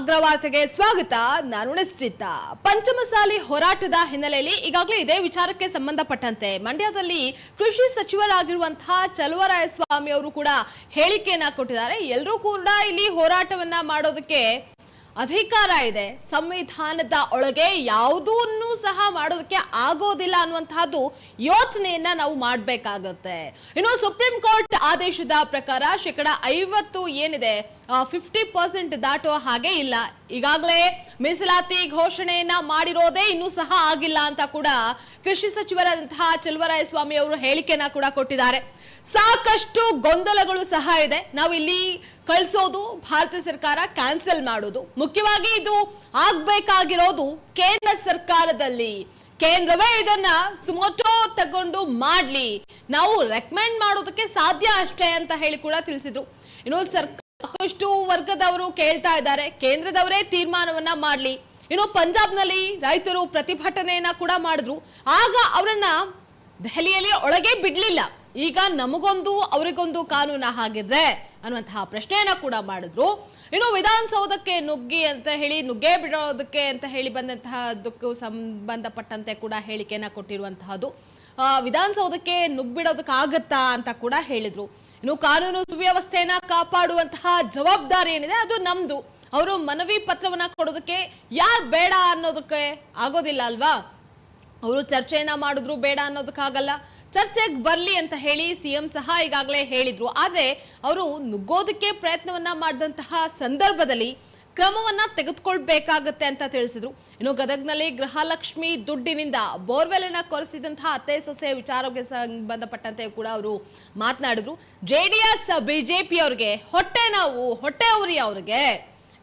ಅಗ್ರವಾರ್ತೆಗೆ ಸ್ವಾಗತ. ನಾನು ಪಂಚಮಸಾಲಿ ಹೋರಾಟದ ಹಿನ್ನೆಲೆಯಲ್ಲಿ ಈಗಾಗಲೇ ಇದೇ ವಿಚಾರಕ್ಕೆ ಸಂಬಂಧಪಟ್ಟಂತೆ ಮಂಡ್ಯದಲ್ಲಿ ಕೃಷಿ ಸಚಿವರಾಗಿರುವಂತಹ ಚಲುವರಾಯಸ್ವಾಮಿ ಅವರು ಕೂಡ ಹೇಳಿಕೆಯನ್ನ ಕೊಟ್ಟಿದ್ದಾರೆ. ಎಲ್ಲರೂ ಕೂಡ ಇಲ್ಲಿ ಹೋರಾಟವನ್ನ ಮಾಡೋದಕ್ಕೆ ಅಧಿಕಾರ ಇದೆ. ಸಂವಿಧಾನದ ಒಳಗೆ ಯಾವುದನ್ನು ಸಹ ಮಾಡೋದಕ್ಕೆ ಆಗೋದಿಲ್ಲ ಅನ್ನುವಂತಹದ್ದು ಯೋಚನೆಯನ್ನ ನಾವು ಮಾಡಬೇಕಾಗತ್ತೆ. ಇನ್ನು ಸುಪ್ರೀಂ ಕೋರ್ಟ್ ಆದೇಶದ ಪ್ರಕಾರ ಶೇಕಡ ಐವತ್ತು ಏನಿದೆ ಫಿಫ್ಟಿ ಪರ್ಸೆಂಟ್ ದಾಟುವ ಹಾಗೆ ಇಲ್ಲ. ಈಗಾಗಲೇ ಮೀಸಲಾತಿ ಘೋಷಣೆಯನ್ನ ಮಾಡಿರೋದೇ ಇನ್ನೂ ಸಹ ಆಗಿಲ್ಲ ಅಂತ ಕೂಡ ಕೃಷಿ ಸಚಿವರಾದಂತಹ ಚಲುವರಾಯಸ್ವಾಮಿ ಅವರು ಹೇಳಿಕೆಯನ್ನ ಕೂಡ ಕೊಟ್ಟಿದ್ದಾರೆ. ಸಾಕಷ್ಟು ಗೊಂದಲಗಳು ಸಹ ಇದೆ. ನಾವು ಇಲ್ಲಿ ಕಳಿಸೋದು ಭಾರತ ಸರ್ಕಾರ ಕ್ಯಾನ್ಸಲ್ ಮಾಡೋದು. ಮುಖ್ಯವಾಗಿ ಇದು ಆಗ್ಬೇಕಾಗಿರೋದು ಕೇಂದ್ರ ಸರ್ಕಾರದಲ್ಲಿ. ಕೇಂದ್ರವೇ ಇದನ್ನ ಸುಮೋಟೋ ತಗೊಂಡು ಮಾಡ್ಲಿ. ನಾವು ರೆಕಮೆಂಡ್ ಮಾಡೋದಕ್ಕೆ ಸಾಧ್ಯ ಅಷ್ಟೇ ಅಂತ ಹೇಳಿ ಕೂಡ ತಿಳಿಸಿದ್ರು. ಇನ್ನು ಸಾಕಷ್ಟು ವರ್ಗದವರು ಕೇಳ್ತಾ ಇದ್ದಾರೆ. ಕೇಂದ್ರದವರೇ ತೀರ್ಮಾನವನ್ನ ಮಾಡ್ಲಿ. ಇನ್ನು ಪಂಜಾಬ್ನಲ್ಲಿ ರೈತರು ಪ್ರತಿಭಟನೆಯನ್ನ ಕೂಡ ಮಾಡಿದ್ರು. ಆಗ ಅವರನ್ನ ದೆಹಲಿಯಲ್ಲಿ ಒಳಗೆ ಬಿಡ್ಲಿಲ್ಲ. ಈಗ ನಮಗೊಂದು, ಅವರಿಗೊಂದು ಕಾನೂನ ಹಾಗಿದೆ ಅನ್ನುವಂತಹ ಪ್ರಶ್ನೆಯನ್ನ ಕೂಡ ಮಾಡಿದ್ರು. ಇನ್ನು ವಿಧಾನಸೌಧಕ್ಕೆ ನುಗ್ಗಿ ಅಂತ ಹೇಳಿ, ನುಗ್ಗೆ ಬಿಡೋದಕ್ಕೆ ಅಂತ ಹೇಳಿ ಬಂದಂತಹದಕ್ಕೂ ಸಂಬಂಧಪಟ್ಟಂತೆ ಕೂಡ ಹೇಳಿಕೆಯನ್ನ ಕೊಟ್ಟಿರುವಂತಹದ್ದು. ವಿಧಾನಸೌಧಕ್ಕೆ ನುಗ್ಬಿಡೋದಕ್ಕಾಗತ್ತಾ ಅಂತ ಕೂಡ ಹೇಳಿದ್ರು. ಇನ್ನು ಕಾನೂನು ಸುವ್ಯವಸ್ಥೆಯನ್ನ ಕಾಪಾಡುವಂತಹ ಜವಾಬ್ದಾರಿ ಏನಿದೆ ಅದು ನಮ್ದು. ಅವರು ಮನವಿ ಪತ್ರವನ್ನ ಕೊಡೋದಕ್ಕೆ ಯಾರು ಬೇಡ ಅನ್ನೋದಕ್ಕೆ ಆಗೋದಿಲ್ಲ ಅಲ್ವಾ? ಅವರು ಚರ್ಚೆಯನ್ನ ಮಾಡಿದ್ರು ಬೇಡ ಅನ್ನೋದಕ್ಕಾಗಲ್ಲ. ಚರ್ಚೆಗೆ ಬರ್ಲಿ ಅಂತ ಹೇಳಿ ಸಿಎಂ ಸಹ ಈಗಾಗಲೇ ಹೇಳಿದ್ರು. ಆದ್ರೆ ಅವರು ನುಗ್ಗೋದಕ್ಕೆ ಪ್ರಯತ್ನವನ್ನ ಮಾಡಿದಂತಹ ಸಂದರ್ಭದಲ್ಲಿ ಕ್ರಮವನ್ನ ತೆಗೆದುಕೊಳ್ಬೇಕಾಗತ್ತೆ ಅಂತ ತಿಳಿಸಿದ್ರು. ಇನ್ನು ಗದಗ್ನಲ್ಲಿ ಗೃಹಲಕ್ಷ್ಮಿ ದುಡ್ಡಿನಿಂದ ಬೋರ್ವೆಲ್ ಅನ್ನ ಕೊರೆಸಿದಂತಹ ಅತ್ತೆ ಸೊಸೆ ವಿಚಾರಕ್ಕೆ ಸಂಬಂಧಪಟ್ಟಂತೆ ಕೂಡ ಅವರು ಮಾತನಾಡಿದ್ರು. ಜೆಡಿಎಸ್, ಬಿಜೆಪಿ ಅವ್ರಿಗೆ ಹೊಟ್ಟೆ ನಾವು, ಹೊಟ್ಟೆ ಉರಿ ಅವ್ರಿಗೆ.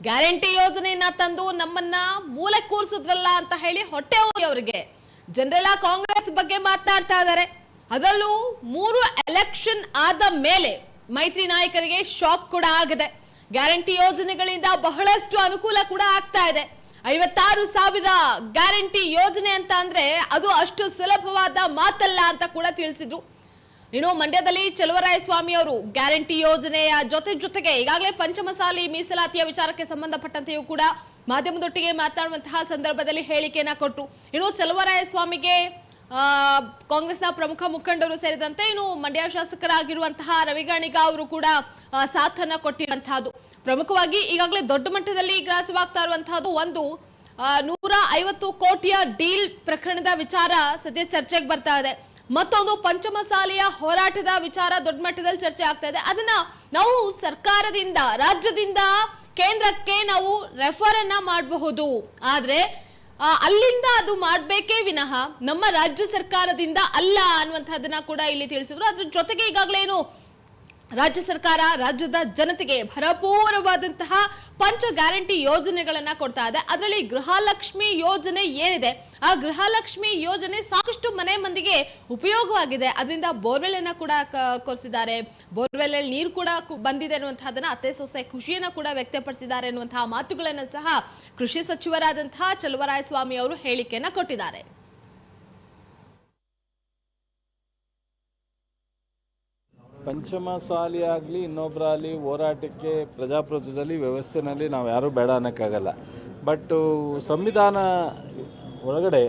ಗ್ಯಾರಂಟಿ ಯೋಜನೆಯನ್ನ ತಂದು ನಮ್ಮನ್ನ ಮೂಲೆ ಕೂರಿಸಿದ್ರಲ್ಲ ಅಂತ ಹೇಳಿ ಹೊಟ್ಟೆ ಉರಿ ಅವ್ರಿಗೆ. ಜನರೆಲ್ಲ ಕಾಂಗ್ರೆಸ್ ಬಗ್ಗೆ ಮಾತನಾಡ್ತಾ ಇದ್ದಾರೆ. ಅದರಲ್ಲೂ ಮೂರು ಎಲೆಕ್ಷನ್ ಆದ ಮೇಲೆ ಮೈತ್ರಿ ನಾಯಕರಿಗೆ ಶಾಕ್ ಕೂಡ ಆಗಿದೆ. ಗ್ಯಾರಂಟಿ ಯೋಜನೆಗಳಿಂದ ಬಹಳಷ್ಟು ಅನುಕೂಲ ಕೂಡ ಆಗ್ತಾ ಇದೆ. ಐವತ್ತಾರು ಸಾವಿರ ಗ್ಯಾರಂಟಿ ಯೋಜನೆ ಅಂತ ಅಂದ್ರೆ ಅದು ಅಷ್ಟು ಸುಲಭವಾದ ಮಾತಲ್ಲ ಅಂತ ಕೂಡ ತಿಳಿಸಿದ್ರು. ಇನ್ನು ಮಂಡ್ಯದಲ್ಲಿ ಚಲುವರಾಯಸ್ವಾಮಿ ಅವರು ಗ್ಯಾರಂಟಿ ಯೋಜನೆಯ ಜೊತೆ ಜೊತೆಗೆ ಈಗಾಗಲೇ ಪಂಚಮಸಾಲಿ ಮೀಸಲಾತಿಯ ವಿಚಾರಕ್ಕೆ ಸಂಬಂಧಪಟ್ಟಂತೆಯೂ ಕೂಡ ಮಾಧ್ಯಮದೊಟ್ಟಿಗೆ ಮಾತನಾಡುವಂತಹ ಸಂದರ್ಭದಲ್ಲಿ ಹೇಳಿಕೆಯನ್ನ ಕೊಟ್ಟರು ಇನ್ನು ಆ, ಕಾಂಗ್ರೆಸ್ನ ಪ್ರಮುಖ ಮುಖಂಡರು ಸೇರಿದಂತೆ ಇನ್ನು ಮಂಡ್ಯ ಶಾಸಕರಾಗಿರುವಂತಹ ರವಿಗಾಣಿಗ ಅವರು ಕೂಡ ಸಾಥನ್ನ ಕೊಟ್ಟಿರುವಂತಹದ್ದು. ಪ್ರಮುಖವಾಗಿ ಈಗಾಗಲೇ ದೊಡ್ಡ ಮಟ್ಟದಲ್ಲಿ ಗ್ರಾಸವಾಗ್ತಾ ಇರುವಂತಹದ್ದು ಒಂದು ನೂರ ಐವತ್ತು ಕೋಟಿಯ ಡೀಲ್ ಪ್ರಕರಣದ ವಿಚಾರ ಸದ್ಯ ಚರ್ಚೆಗೆ ಬರ್ತಾ ಇದೆ. ಮತ್ತೊಂದು ಪಂಚಮಸಾಲೆಯ ಹೋರಾಟದ ವಿಚಾರ ದೊಡ್ಡ ಮಟ್ಟದಲ್ಲಿ ಚರ್ಚೆ ಆಗ್ತಾ ಇದೆ. ಅದನ್ನ ನಾವು ಸರ್ಕಾರದಿಂದ, ರಾಜ್ಯದಿಂದ, ಕೇಂದ್ರಕ್ಕೆ ನಾವು ರೆಫರ್ ಅನ್ನ ಮಾಡಬಹುದು. ಆದ್ರೆ ಅಲ್ಲಿಂದ ಅದು ಮಾಡಬೇಕೇ ವಿನಃ ನಮ್ಮ ರಾಜ್ಯ ಸರ್ಕಾರದಿಂದ ಅಲ್ಲ ಅನ್ನುವಂಥದ್ದನ್ನ ಕೂಡ ಇಲ್ಲಿ ತಿಳಿಸಿದ್ರು. ಅದ್ರ ಜೊತೆಗೆ ಈಗಾಗಲೇ ಏನು ರಾಜ್ಯ ಸರ್ಕಾರ ರಾಜ್ಯದ ಜನತೆಗೆ ಭರಪೂರವಾದಂತಹ ಪಂಚ ಗ್ಯಾರಂಟಿ ಯೋಜನೆಗಳನ್ನ ಕೊಡ್ತಾ ಇದೆ. ಅದರಲ್ಲಿ ಗೃಹಲಕ್ಷ್ಮಿ ಯೋಜನೆ ಏನಿದೆ, ಆ ಗೃಹಲಕ್ಷ್ಮಿ ಯೋಜನೆ ಸಾಕಷ್ಟು ಮನೆ ಮಂದಿಗೆ ಉಪಯೋಗವಾಗಿದೆ. ಅದರಿಂದ ಬೋರ್ವೆಲ್ ಅನ್ನ ಕೂಡ ಕೊರೆಸಿದ್ದಾರೆ. ಬೋರ್ವೆಲ್ ಅಲ್ಲಿ ನೀರು ಕೂಡ ಬಂದಿದೆ ಅನ್ನುವಂತಹದನ್ನ ಅತ್ತೆ ಸೊಸೆ ಖುಷಿಯನ್ನ ಕೂಡ ವ್ಯಕ್ತಪಡಿಸಿದ್ದಾರೆ ಅನ್ನುವಂತಹ ಮಾತುಗಳನ್ನ ಸಹ ಕೃಷಿ ಸಚಿವರಾದಂತಹ ಚಲುವರಾಯಸ್ವಾಮಿ ಅವರು ಹೇಳಿಕೆಯನ್ನು ಕೊಟ್ಟಿದ್ದಾರೆ. ಪಂಚಮಸಾಲಿ ಆಗಲಿ ಇನ್ನೊಬ್ಬರಾಗಲಿ ಹೋರಾಟಕ್ಕೆ ಪ್ರಜಾಪ್ರಭುತ್ವದಲ್ಲಿ ವ್ಯವಸ್ಥೆನಲ್ಲಿ ನಾವು ಯಾರೂ ಬೇಡ ಅನ್ನೋಕ್ಕಾಗಲ್ಲ. ಬಟ್ ಸಂವಿಧಾನ ಒಳಗಡೆ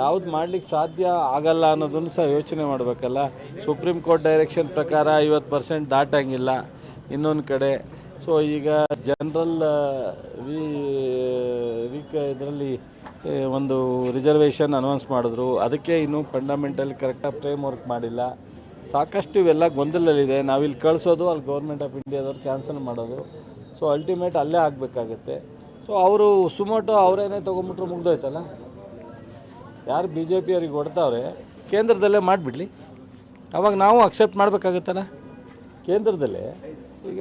ಯಾವ್ದು ಮಾಡ್ಲಿಕ್ಕೆ ಸಾಧ್ಯ ಆಗಲ್ಲ ಅನ್ನೋದನ್ನು ಸಹ ಯೋಚನೆ ಮಾಡಬೇಕಲ್ಲ. ಸುಪ್ರೀಂ ಕೋರ್ಟ್ ಡೈರೆಕ್ಷನ್ ಪ್ರಕಾರ ಐವತ್ತು ಪರ್ಸೆಂಟ್ ದಾಟಂಗಿಲ್ಲ. ಇನ್ನೊಂದು ಕಡೆ ಸೊ ಈಗ ಜನರಲ್ ವಿ ವೀಕ್ ಇದರಲ್ಲಿ ಒಂದು ರಿಸರ್ವೇಷನ್ ಅನೌನ್ಸ್ ಮಾಡಿದ್ರು. ಅದಕ್ಕೆ ಇನ್ನೂ ಫಂಡಮೆಂಟಲ್ ಕರೆಕ್ಟಾಗಿ ಫ್ರೇಮ್ ವರ್ಕ್ ಮಾಡಿಲ್ಲ. ಸಾಕಷ್ಟು ಇವೆಲ್ಲ ಗೊಂದಲಲ್ಲಿದೆ ನಾವಿಲ್ಲಿ ಕಳಿಸೋದು, ಅಲ್ಲಿ ಗೌರ್ಮೆಂಟ್ ಆಫ್ ಇಂಡಿಯಾದವ್ರು ಕ್ಯಾನ್ಸಲ್ ಮಾಡೋದು. ಸೊ ಅಲ್ಟಿಮೇಟ್ ಅಲ್ಲೇ ಆಗಬೇಕಾಗತ್ತೆ. ಸೊ ಅವರು ಸುಮೋಟೋ ಅವರೇನೇ ತೊಗೊಂಬಿಟ್ರು ಮುಗ್ದೋಯ್ತಲ್ಲ? ಯಾರು ಬಿ ಜೆ ಪಿಯವ್ರಿಗೆ ಹೊಡ್ತಾವ್ರೆ ಕೇಂದ್ರದಲ್ಲೇ ಮಾಡಿಬಿಡ್ಲಿ. ಅವಾಗ ನಾವು ಅಕ್ಸೆಪ್ಟ್ ಮಾಡಬೇಕಾಗತ್ತಲ್ಲ? ಕೇಂದ್ರದಲ್ಲೇ? ಈಗ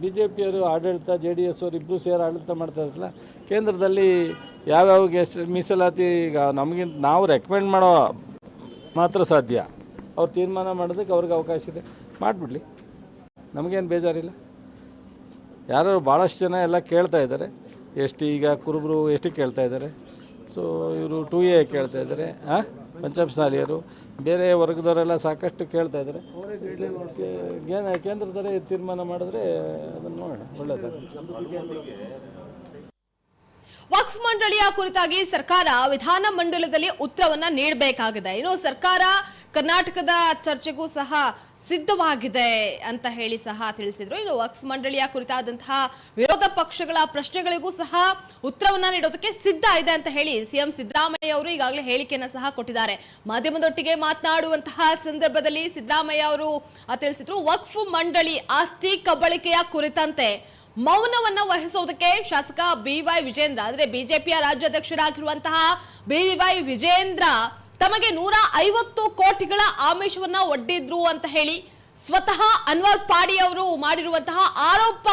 ಬಿ ಜೆ ಪಿಯವರು ಆಡಳಿತ, ಜೆ ಡಿ ಎಸ್ ಅವರು ಇಬ್ಬರು ಸೇರಿ ಆಡಳಿತ ಮಾಡ್ತಾ ಇರಲ್ಲ ಕೇಂದ್ರದಲ್ಲಿ ಯಾವ್ಯಾವ ಎಷ್ಟು ಮೀಸಲಾತಿ ಈಗ ನಮಗಿಂತ ನಾವು ರೆಕಮೆಂಡ್ ಮಾಡೋ ಮಾತ್ರ ಸಾಧ್ಯ. ಅವ್ರು ತೀರ್ಮಾನ ಮಾಡೋದಕ್ಕೆ ಅವ್ರಿಗೆ ಅವಕಾಶ ಇದೆ. ಮಾಡಿಬಿಡ್ಲಿ. ನಮಗೇನು ಬೇಜಾರಿಲ್ಲ. ಯಾರು ಭಾಳಷ್ಟು ಜನ ಎಲ್ಲ ಕೇಳ್ತಾ ಇದ್ದಾರೆ. ಎಷ್ಟು ಈಗ ಕುರುಬರು ಎಷ್ಟು ಕೇಳ್ತಾ ಇದ್ದಾರೆ. ಸೊ ಇವರು ಟೂ ಎ ಕೇಳ್ತಾ ಇದ್ದಾರೆ. ಹಾಂ ಪಂಚಮಸಾಲಿಯರು ಬೇರೆ ವರ್ಗದವರೆಲ್ಲ ಸಾಕಷ್ಟು ಕೇಳ್ತಾ ಇದ್ದಾರೆ. ಕೇಂದ್ರ ಕೇಂದ್ರದವರೇ ತೀರ್ಮಾನ ಮಾಡಿದ್ರೆ ಅದನ್ನು ನೋಡೋಣ. ಒಳ್ಳೆಯದು ವಕ್ಫ್ ಮಂಡಳಿಯ ಕುರಿತಾಗಿ ಸರ್ಕಾರ ವಿಧಾನ ಮಂಡಲದಲ್ಲಿ ಉತ್ತರವನ್ನ ನೀಡಬೇಕಾಗಿದೆ. ಇನ್ನು ಸರ್ಕಾರ ಕರ್ನಾಟಕದ ಚರ್ಚೆಗೂ ಸಹ ಸಿದ್ಧವಾಗಿದೆ ಅಂತ ಹೇಳಿ ಸಹ ತಿಳಿಸಿದ್ರು. ಇನ್ನು ವಕ್ಫ್ ಮಂಡಳಿಯ ಕುರಿತಾದಂತಹ ವಿರೋಧ ಪಕ್ಷಗಳ ಪ್ರಶ್ನೆಗಳಿಗೂ ಸಹ ಉತ್ತರವನ್ನ ನೀಡೋದಕ್ಕೆ ಸಿದ್ಧ ಇದೆ ಅಂತ ಹೇಳಿ ಸಿಎಂ ಸಿದ್ದರಾಮಯ್ಯ ಅವರು ಈಗಾಗಲೇ ಹೇಳಿಕೆಯನ್ನ ಸಹ ಕೊಟ್ಟಿದ್ದಾರೆ. ಮಾಧ್ಯಮದೊಟ್ಟಿಗೆ ಮಾತನಾಡುವಂತಹ ಸಂದರ್ಭದಲ್ಲಿ ಸಿದ್ದರಾಮಯ್ಯ ಅವರು ತಿಳಿಸಿದ್ರು, ವಕ್ಫ್ ಮಂಡಳಿ ಆಸ್ತಿ ಕಬಳಿಕೆಯ ಕುರಿತಂತೆ ಮೌನವನ್ನ ವಹಿಸೋದಕ್ಕೆ ಶಾಸಕ ಬಿ ವೈ ವಿಜೇಂದ್ರ ಅಂದ್ರೆ ಬಿಜೆಪಿಯ ರಾಜ್ಯಾಧ್ಯಕ್ಷರಾಗಿರುವಂತಹ ಬಿ ವೈ ವಿಜೇಂದ್ರ ತಮಗೆ ನೂರ ಐವತ್ತು ಕೋಟಿಗಳ ಆಮಿಷವನ್ನ ಒಡ್ಡಿದ್ರು ಅಂತ ಹೇಳಿ ಸ್ವತಃ ಅನ್ವರ್ ಪಾಡಿ ಅವರು ಮಾಡಿರುವಂತಹ ಆರೋಪ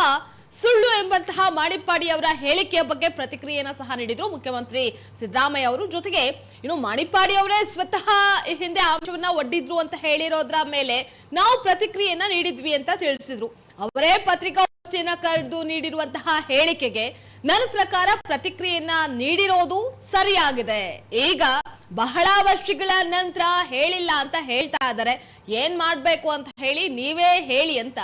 ಸುಳ್ಳು ಎಂಬಂತಹ ಮಾಣಿಪ್ಪಾಡಿ ಅವರ ಹೇಳಿಕೆಯ ಬಗ್ಗೆ ಪ್ರತಿಕ್ರಿಯೆಯನ್ನ ಸಹ ನೀಡಿದ್ರು ಮುಖ್ಯಮಂತ್ರಿ ಸಿದ್ದರಾಮಯ್ಯ ಅವರು. ಜೊತೆಗೆ ಇನ್ನು ಮಾಣಿಪ್ಪಾಡಿ ಅವರೇ ಸ್ವತಃ ಹಿಂದೆ ಆಮಿಷವನ್ನ ಒಡ್ಡಿದ್ರು ಅಂತ ಹೇಳಿರೋದ್ರ ಮೇಲೆ ನಾವು ಪ್ರತಿಕ್ರಿಯೆಯನ್ನ ನೀಡಿದ್ವಿ ಅಂತ ತಿಳಿಸಿದ್ರು. ಅವರೇ ಪತ್ರಿಕಾಗೋಷ್ಠಿಯನ್ನ ಕರೆದು ನೀಡಿರುವಂತಹ ಹೇಳಿಕೆಗೆ ನನ್ನ ಪ್ರಕಾರ ಪ್ರತಿಕ್ರಿಯೆಯನ್ನ ನೀಡಿರೋದು ಸರಿಯಾಗಿದೆ. ಈಗ ಬಹಳ ವರ್ಷಗಳ ನಂತರ ಹೇಳಿಲ್ಲ ಅಂತ ಹೇಳ್ತಾ ಇದ್ದಾರೆ. ಏನ್ ಮಾಡ್ಬೇಕು ಅಂತ ಹೇಳಿ ನೀವೇ ಹೇಳಿ ಅಂತ.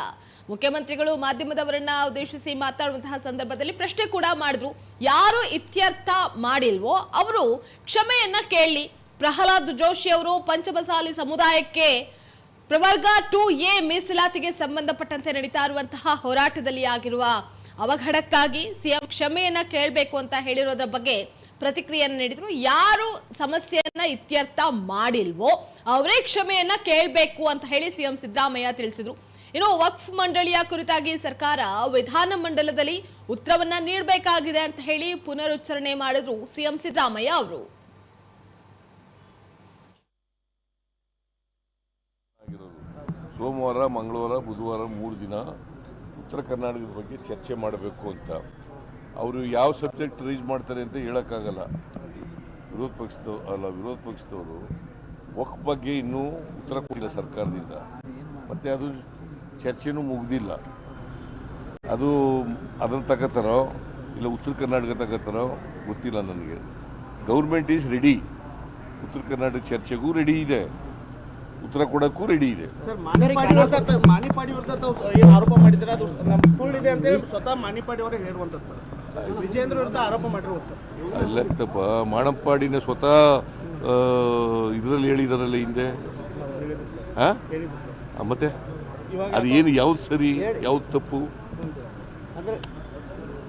ಮುಖ್ಯಮಂತ್ರಿಗಳು ಮಾಧ್ಯಮದವರನ್ನ ಉದ್ದೇಶಿಸಿ ಮಾತಾಡುವಂತಹ ಸಂದರ್ಭದಲ್ಲಿ ಪ್ರಶ್ನೆ ಕೂಡ ಮಾಡಿದ್ರು. ಯಾರು ಇತ್ಯರ್ಥ ಮಾಡಿಲ್ವೋ ಅವರು ಕ್ಷಮೆಯನ್ನ ಕೇಳಿ. ಪ್ರಹ್ಲಾದ್ ಜೋಶಿ ಅವರು ಪಂಚಮಸಾಲಿ ಸಮುದಾಯಕ್ಕೆ ಪ್ರವರ್ಗ ಟು ಎ ಮೀಸಲಾತಿಗೆ ಸಂಬಂಧಪಟ್ಟಂತೆ ನಡೀತಾ ಇರುವಂತಹ ಹೋರಾಟದಲ್ಲಿ ಆಗಿರುವ ಅವಘಡಕ್ಕಾಗಿ ಸಿಎಂ ಕ್ಷಮೆಯನ್ನ ಕೇಳಬೇಕು ಅಂತ ಹೇಳಿರೋದ್ರ ಬಗ್ಗೆ ಪ್ರತಿಕ್ರಿಯೆಯನ್ನು ನೀಡಿದ್ರು. ಯಾರು ಸಮಸ್ಯೆಯನ್ನ ಇತ್ಯರ್ಥ ಮಾಡಿಲ್ವೋ ಅವರೇ ಕ್ಷಮೆಯನ್ನ ಕೇಳಬೇಕು ಅಂತ ಹೇಳಿ ಸಿಎಂ ಸಿದ್ದರಾಮಯ್ಯ ತಿಳಿಸಿದ್ರು. ಇನ್ನು ವಕ್ಫ್ ಮಂಡಳಿಯ ಕುರಿತಾಗಿ ಸರ್ಕಾರ ವಿಧಾನ ಮಂಡಲದಲ್ಲಿ ಉತ್ತರವನ್ನ ನೀಡಬೇಕಾಗಿದೆ ಅಂತ ಹೇಳಿ ಪುನರುಚ್ಚರಣೆ ಮಾಡಿದ್ರು ಸಿಎಂ ಸಿದ್ದರಾಮಯ್ಯ ಅವರು. ಸೋಮವಾರ, ಮಂಗಳವಾರ, ಬುಧವಾರ ಮೂರು ದಿನ ಉತ್ತರ ಕರ್ನಾಟಕದ ಬಗ್ಗೆ ಚರ್ಚೆ ಮಾಡಬೇಕು ಅಂತ. ಅವರು ಯಾವ ಸಬ್ಜೆಕ್ಟ್ ರೈಸ್ ಮಾಡ್ತಾರೆ ಅಂತ ಹೇಳೋಕ್ಕಾಗಲ್ಲ. ವಿರೋಧ ಪಕ್ಷದ ಅಲ್ಲ, ವಿರೋಧ ಪಕ್ಷದವರು ಒಕ್ ಬಗ್ಗೆ ಇನ್ನೂ ಉತ್ತರ ಕೊಟ್ಟಿಲ್ಲ ಸರ್ಕಾರದಿಂದ. ಮತ್ತು ಅದು ಚರ್ಚೆನೂ ಮುಗ್ದಿಲ್ಲ. ಅದು ಅದನ್ನು ತಗೋತಾರೋ ಇಲ್ಲ ಉತ್ತರ ಕರ್ನಾಟಕ ತಗೋತಾರೋ ಗೊತ್ತಿಲ್ಲ ನನಗೆ. ಗೌರ್ಮೆಂಟ್ ಈಸ್ ರೆಡಿ ಉತ್ತರ ಕರ್ನಾಟಕ ಚರ್ಚೆಗೂ ರೆಡಿ ಇದೆ. ಉತ್ತರ ಕೊಡೋಕ್ಕೂ ರೆಡಿ ಇದೆ. ಆರೋಪ ಮಾಡಿದ್ರೆ ಅದು ಸುಳ್ಳಿದೆ ಸ್ವತಃ ಮಾನಿಪಾಡಿ ಅವರೇ ಹೇಳುವಂಥದ್ದು ಸರ್. ವಿಜೇಂದ್ರ ವಿರುದ್ಧ ಆರೋಪ ಮಾಡಿರೋದು ಸರ್. ಇಲ್ಲ ಇತ್ತಪ್ಪ. ಮಾಣಪ್ಪಾಡಿನ ಸ್ವತಃ ಇದರಲ್ಲಿ ಹೇಳಿದಾರಲ್ಲ ಹಿಂದೆ. ಹಾ? ಮತ್ತೆ? ಅದು ಏನು ಯಾವ್ದು ಸರಿ ಯಾವ್ದು ತಪ್ಪು? ಅಂದ್ರೆ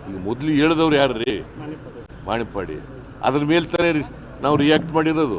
ಈಗ ಮೊದಲು ಹೇಳಿದವ್ರು ಯಾರು ರೀ ಮಾನಿಪಾಡಿ ಮಾಣಿಪ್ಪಾಡಿ ಅದ್ರ ಮೇಲೆ ತಾನೇ ರಿ- ನಾವು ರಿಯಾಕ್ಟ್ ಮಾಡಿರೋದು.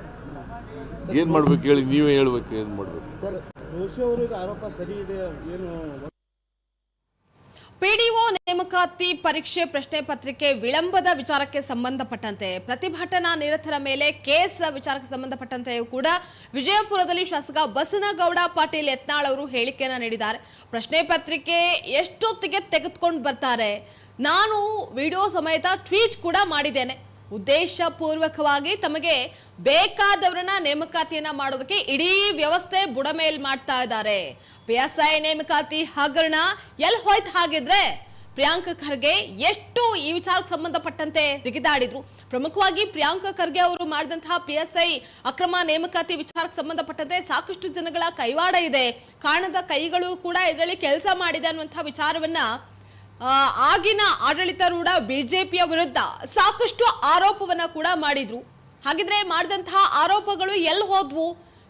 ಏನು ಮಾಡ್ಬೇಕು ಹೇಳಿ ನೀವೇ ಹೇಳ್ಬೇಕು ಏನು ಮಾಡಬೇಕು. ಸರ್ ಜೋಶಿ ಆರೋಪ ಸರಿ ಇದೆ ಏನು ಪಿಡಿಒ ನೇಮಕಾತಿ ಪರೀಕ್ಷೆ ಪ್ರಶ್ನೆ ಪತ್ರಿಕೆ ವಿಳಂಬದ ವಿಚಾರಕ್ಕೆ ಸಂಬಂಧಪಟ್ಟಂತೆ ಪ್ರತಿಭಟನಾ ನಿರತರ ಮೇಲೆ ಕೇಸ್ ವಿಚಾರಕ್ಕೆ ಸಂಬಂಧಪಟ್ಟಂತೆಯೂ ಕೂಡ ವಿಜಯಪುರದಲ್ಲಿ ಶಾಸಕ ಬಸನಗೌಡ ಪಾಟೀಲ್ ಯತ್ನಾಳ್ ಅವರು ಹೇಳಿಕೆಯನ್ನ ನೀಡಿದ್ದಾರೆ. ಪ್ರಶ್ನೆ ಪತ್ರಿಕೆ ಎಷ್ಟೊತ್ತಿಗೆ ತೆಗೆದುಕೊಂಡು ಬರ್ತಾರೆ? ನಾನು ವಿಡಿಯೋ ಸಮೇತ ಟ್ವೀಟ್ ಕೂಡ ಮಾಡಿದ್ದೇನೆ. ಉದ್ದೇಶ ಪೂರ್ವಕವಾಗಿ ತಮಗೆ ಬೇಕಾದವರನ್ನ ನೇಮಕಾತಿಯನ್ನ ಮಾಡೋದಕ್ಕೆ ಇಡೀ ವ್ಯವಸ್ಥೆ ಬುಡಮೇಲ್ ಮಾಡ್ತಾ ಇದ್ದಾರೆ. ಪಿ ಎಸ್ ಐ ನೇಮಕಾತಿ ಹಗರಣ ಎಲ್ಲಿ ಹೋಯ್ತು ಹಾಗಿದ್ರೆ ಪ್ರಿಯಾಂಕ ಖರ್ಗೆ ಎಷ್ಟು ಈ ವಿಚಾರಕ್ಕೆ ಸಂಬಂಧಪಟ್ಟಂತೆ ಜಿಗಿದಾಡಿದ್ರು ಪ್ರಮುಖವಾಗಿ ಪ್ರಿಯಾಂಕ ಖರ್ಗೆ ಅವರು ಮಾಡಿದಂತಹ ಪಿ ಎಸ್ ಐ ಅಕ್ರಮ ನೇಮಕಾತಿ ವಿಚಾರಕ್ಕೆ ಸಂಬಂಧಪಟ್ಟಂತೆ ಸಾಕಷ್ಟು ಜನಗಳ ಕೈವಾಡ ಇದೆ. ಕಾಣದ ಕೈಗಳು ಕೂಡ ಇದರಲ್ಲಿ ಕೆಲಸ ಮಾಡಿದೆ ಅನ್ನುವಂತಹ ವಿಚಾರವನ್ನ ಆಗಿನ ಆಡಳಿತಾರೂಢ ಬಿಜೆಪಿಯ ವಿರುದ್ಧ ಸಾಕಷ್ಟು ಆರೋಪವನ್ನ ಕೂಡ ಮಾಡಿದ್ರು. ಹಾಗಿದ್ರೆ ಮಾಡಿದಂತಹ ಆರೋಪಗಳು ಎಲ್ಲಿ ಹೋದ್ವು?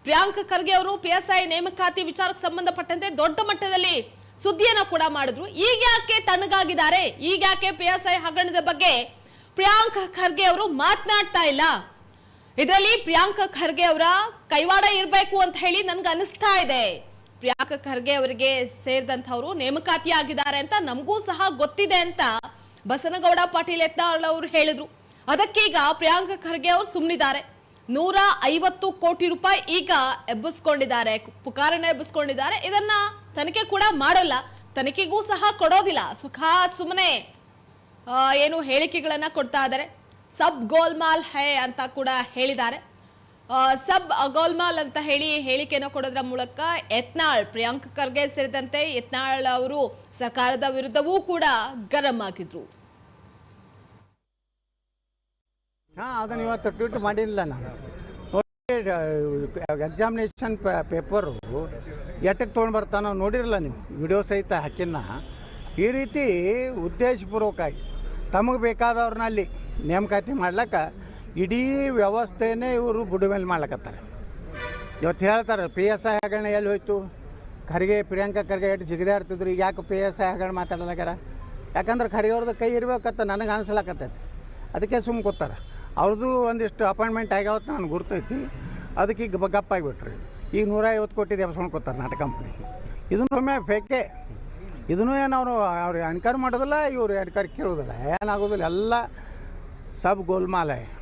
ಪ್ರಿಯಾಂಕ ಖರ್ಗೆ ಅವರು ಪಿ ಎಸ್ ಐ ನೇಮಕಾತಿ ವಿಚಾರಕ್ಕೆ ಸಂಬಂಧಪಟ್ಟಂತೆ ದೊಡ್ಡ ಮಟ್ಟದಲ್ಲಿ ಸುದ್ದಿಯನ್ನ ಕೂಡ ಮಾಡಿದ್ರು. ಈಗ ಯಾಕೆ ತಣ್ಣಗಾಗಿದ್ದಾರೆ? ಈಗ ಯಾಕೆ ಪಿ ಎಸ್ ಐ ಹಗರಣದ ಬಗ್ಗೆ ಪ್ರಿಯಾಂಕ ಖರ್ಗೆ ಅವರು ಮಾತನಾಡ್ತಾ ಇಲ್ಲ? ಇದರಲ್ಲಿ ಪ್ರಿಯಾಂಕ ಖರ್ಗೆ ಅವರ ಕೈವಾಡ ಇರಬೇಕು ಅಂತ ಹೇಳಿ ನನ್ಗೆ ಅನಿಸ್ತಾ ಇದೆ. ಪ್ರಿಯಾಂಕ ಖರ್ಗೆ ಅವರಿಗೆ ಸೇರಿದಂಥವ್ರು ನೇಮಕಾತಿ ಆಗಿದ್ದಾರೆ ಅಂತ ನಮಗೂ ಸಹ ಗೊತ್ತಿದೆ ಅಂತ ಬಸನಗೌಡ ಪಾಟೀಲ್ ಯತ್ನಾಳ್ ಅವರು ಹೇಳಿದ್ರು. ಅದಕ್ಕೀಗ ಪ್ರಿಯಾಂಕ ಖರ್ಗೆ ಅವರು ಸುಮ್ಮನಿದ್ದಾರೆ ನೂರ ಐವತ್ತು ಕೋಟಿ ರೂಪಾಯಿ ಈಗ ಎಬ್ಬಿಸ್ಕೊಂಡಿದ್ದಾರೆ ಪುಕಾರಣ ಎಬ್ಬಿಸ್ಕೊಂಡಿದ್ದಾರೆ. ಇದನ್ನ ತನಿಖೆ ಕೂಡ ಮಾಡಲ್ಲ. ತನಿಖೆಗೂ ಸಹ ಕೊಡೋದಿಲ್ಲ. ಸುಖ ಸುಮ್ಮನೆ ಏನು ಹೇಳಿಕೆಗಳನ್ನ ಕೊಡ್ತಾ ಇದ್ದಾರೆ. ಸಬ್ ಗೋಲ್ಮಾಲ್ ಹೇ ಅಂತ ಕೂಡ ಹೇಳಿದ್ದಾರೆ. ಸಬ್ ಅಗೋಲ್ಮಾಲ್ ಅಂತ ಹೇಳಿ ಹೇಳಿಕೆಯನ್ನು ಕೊಡೋದ್ರ ಮೂಲಕ ಯತ್ನಾಳ್ ಪ್ರಿಯಾಂಕ್ ಖರ್ಗೆ ಸೇರಿದಂತೆ ಯತ್ನಾಳ್ ಅವರು ಸರ್ಕಾರದ ವಿರುದ್ಧವೂ ಕೂಡ ಗರಂ ಆಗಿದ್ರು. ಹಾ, ಅದನ್ನು ಇವತ್ತು ಟ್ವೀಟ್ ಮಾಡಿಲ್ಲ ನಾನು. ಎಕ್ಸಾಮಿನೇಷನ್ ಪೇಪರು ಎಟ್ಟಕ್ಕೆ ತೊಗೊಂಡು ಬರ್ತಾನೋ ನೋಡಿರಲ್ಲ ನೀವು ವಿಡಿಯೋ ಸಹಿತ ಹಾಕಿನ್ನ. ಈ ರೀತಿ ಉದ್ದೇಶಪೂರ್ವಕವಾಗಿ ತಮಗೆ ಬೇಕಾದವ್ರನ್ನ ಅಲ್ಲಿ ನೇಮಕಾತಿ ಮಾಡ್ಲಿಕ್ಕೆ ಇಡೀ ವ್ಯವಸ್ಥೆನೇ ಇವರು ಬುಡಮೇಲೆ ಮಾಡ್ಲಕತ್ತಾರೆ. ಇವತ್ತು ಹೇಳ್ತಾರೆ ಪಿ ಎಸ್ ಐ ಹಗರಣ ಎಲ್ಲಿ ಹೋಯ್ತು? ಖರ್ಗೆ, ಪ್ರಿಯಾಂಕಾ ಖರ್ಗೆ ಎಷ್ಟು ಜಿಗಿದಾಡ್ತಿದ್ರು? ಈಗ ಯಾಕೆ ಪಿ ಎಸ್ ಐ ಹಗರಣ ಮಾತಾಡಲಾಗ್ಯಾರ ಯಾಕಂದ್ರೆ ಖರ್ಗೆ ಅವ್ರದ್ದು ಕೈ ಇರ್ಬೇಕತ್ತ ನನಗೆ ಅನ್ಸ್ಲಾಕತ್ತೈತಿ. ಅದಕ್ಕೆ ಸುಮ್ಮ ಕೊತ್ತಾರೆ ಅವ್ರದ್ದು ಒಂದಿಷ್ಟು ಅಪಾಯಿಂಟ್ಮೆಂಟ್ ಆಗ್ಯಾವತ್ತು ನನಗೆ ಗುರ್ತೈತಿ. ಅದಕ್ಕೆ ಈಗ ಗಪ್ಪಾಗಿಬಿಟ್ರಿ ಈಗ ನೂರ ಐವತ್ತು ಕೋಟಿ ಎಬ್ಸ್ಕೊಂಡು ಕೂತಾರೆ ನಾಟಕ ಕಂಪ್ನಿ. ಇದನ್ನು ಒಮ್ಮೆ ಫೇಕೆ. ಇದನ್ನೂ ಏನು ಅವರು, ಅವ್ರು ಅಣ್ಕಾರ ಮಾಡೋದಿಲ್ಲ, ಇವರು ಎನ್ಕರ್ ಕೇಳೋದಿಲ್ಲ. ಏನಾಗೋದಿಲ್ಲ. ಎಲ್ಲ ಸಬ್ ಗೋಲ್ಮಾಲೆ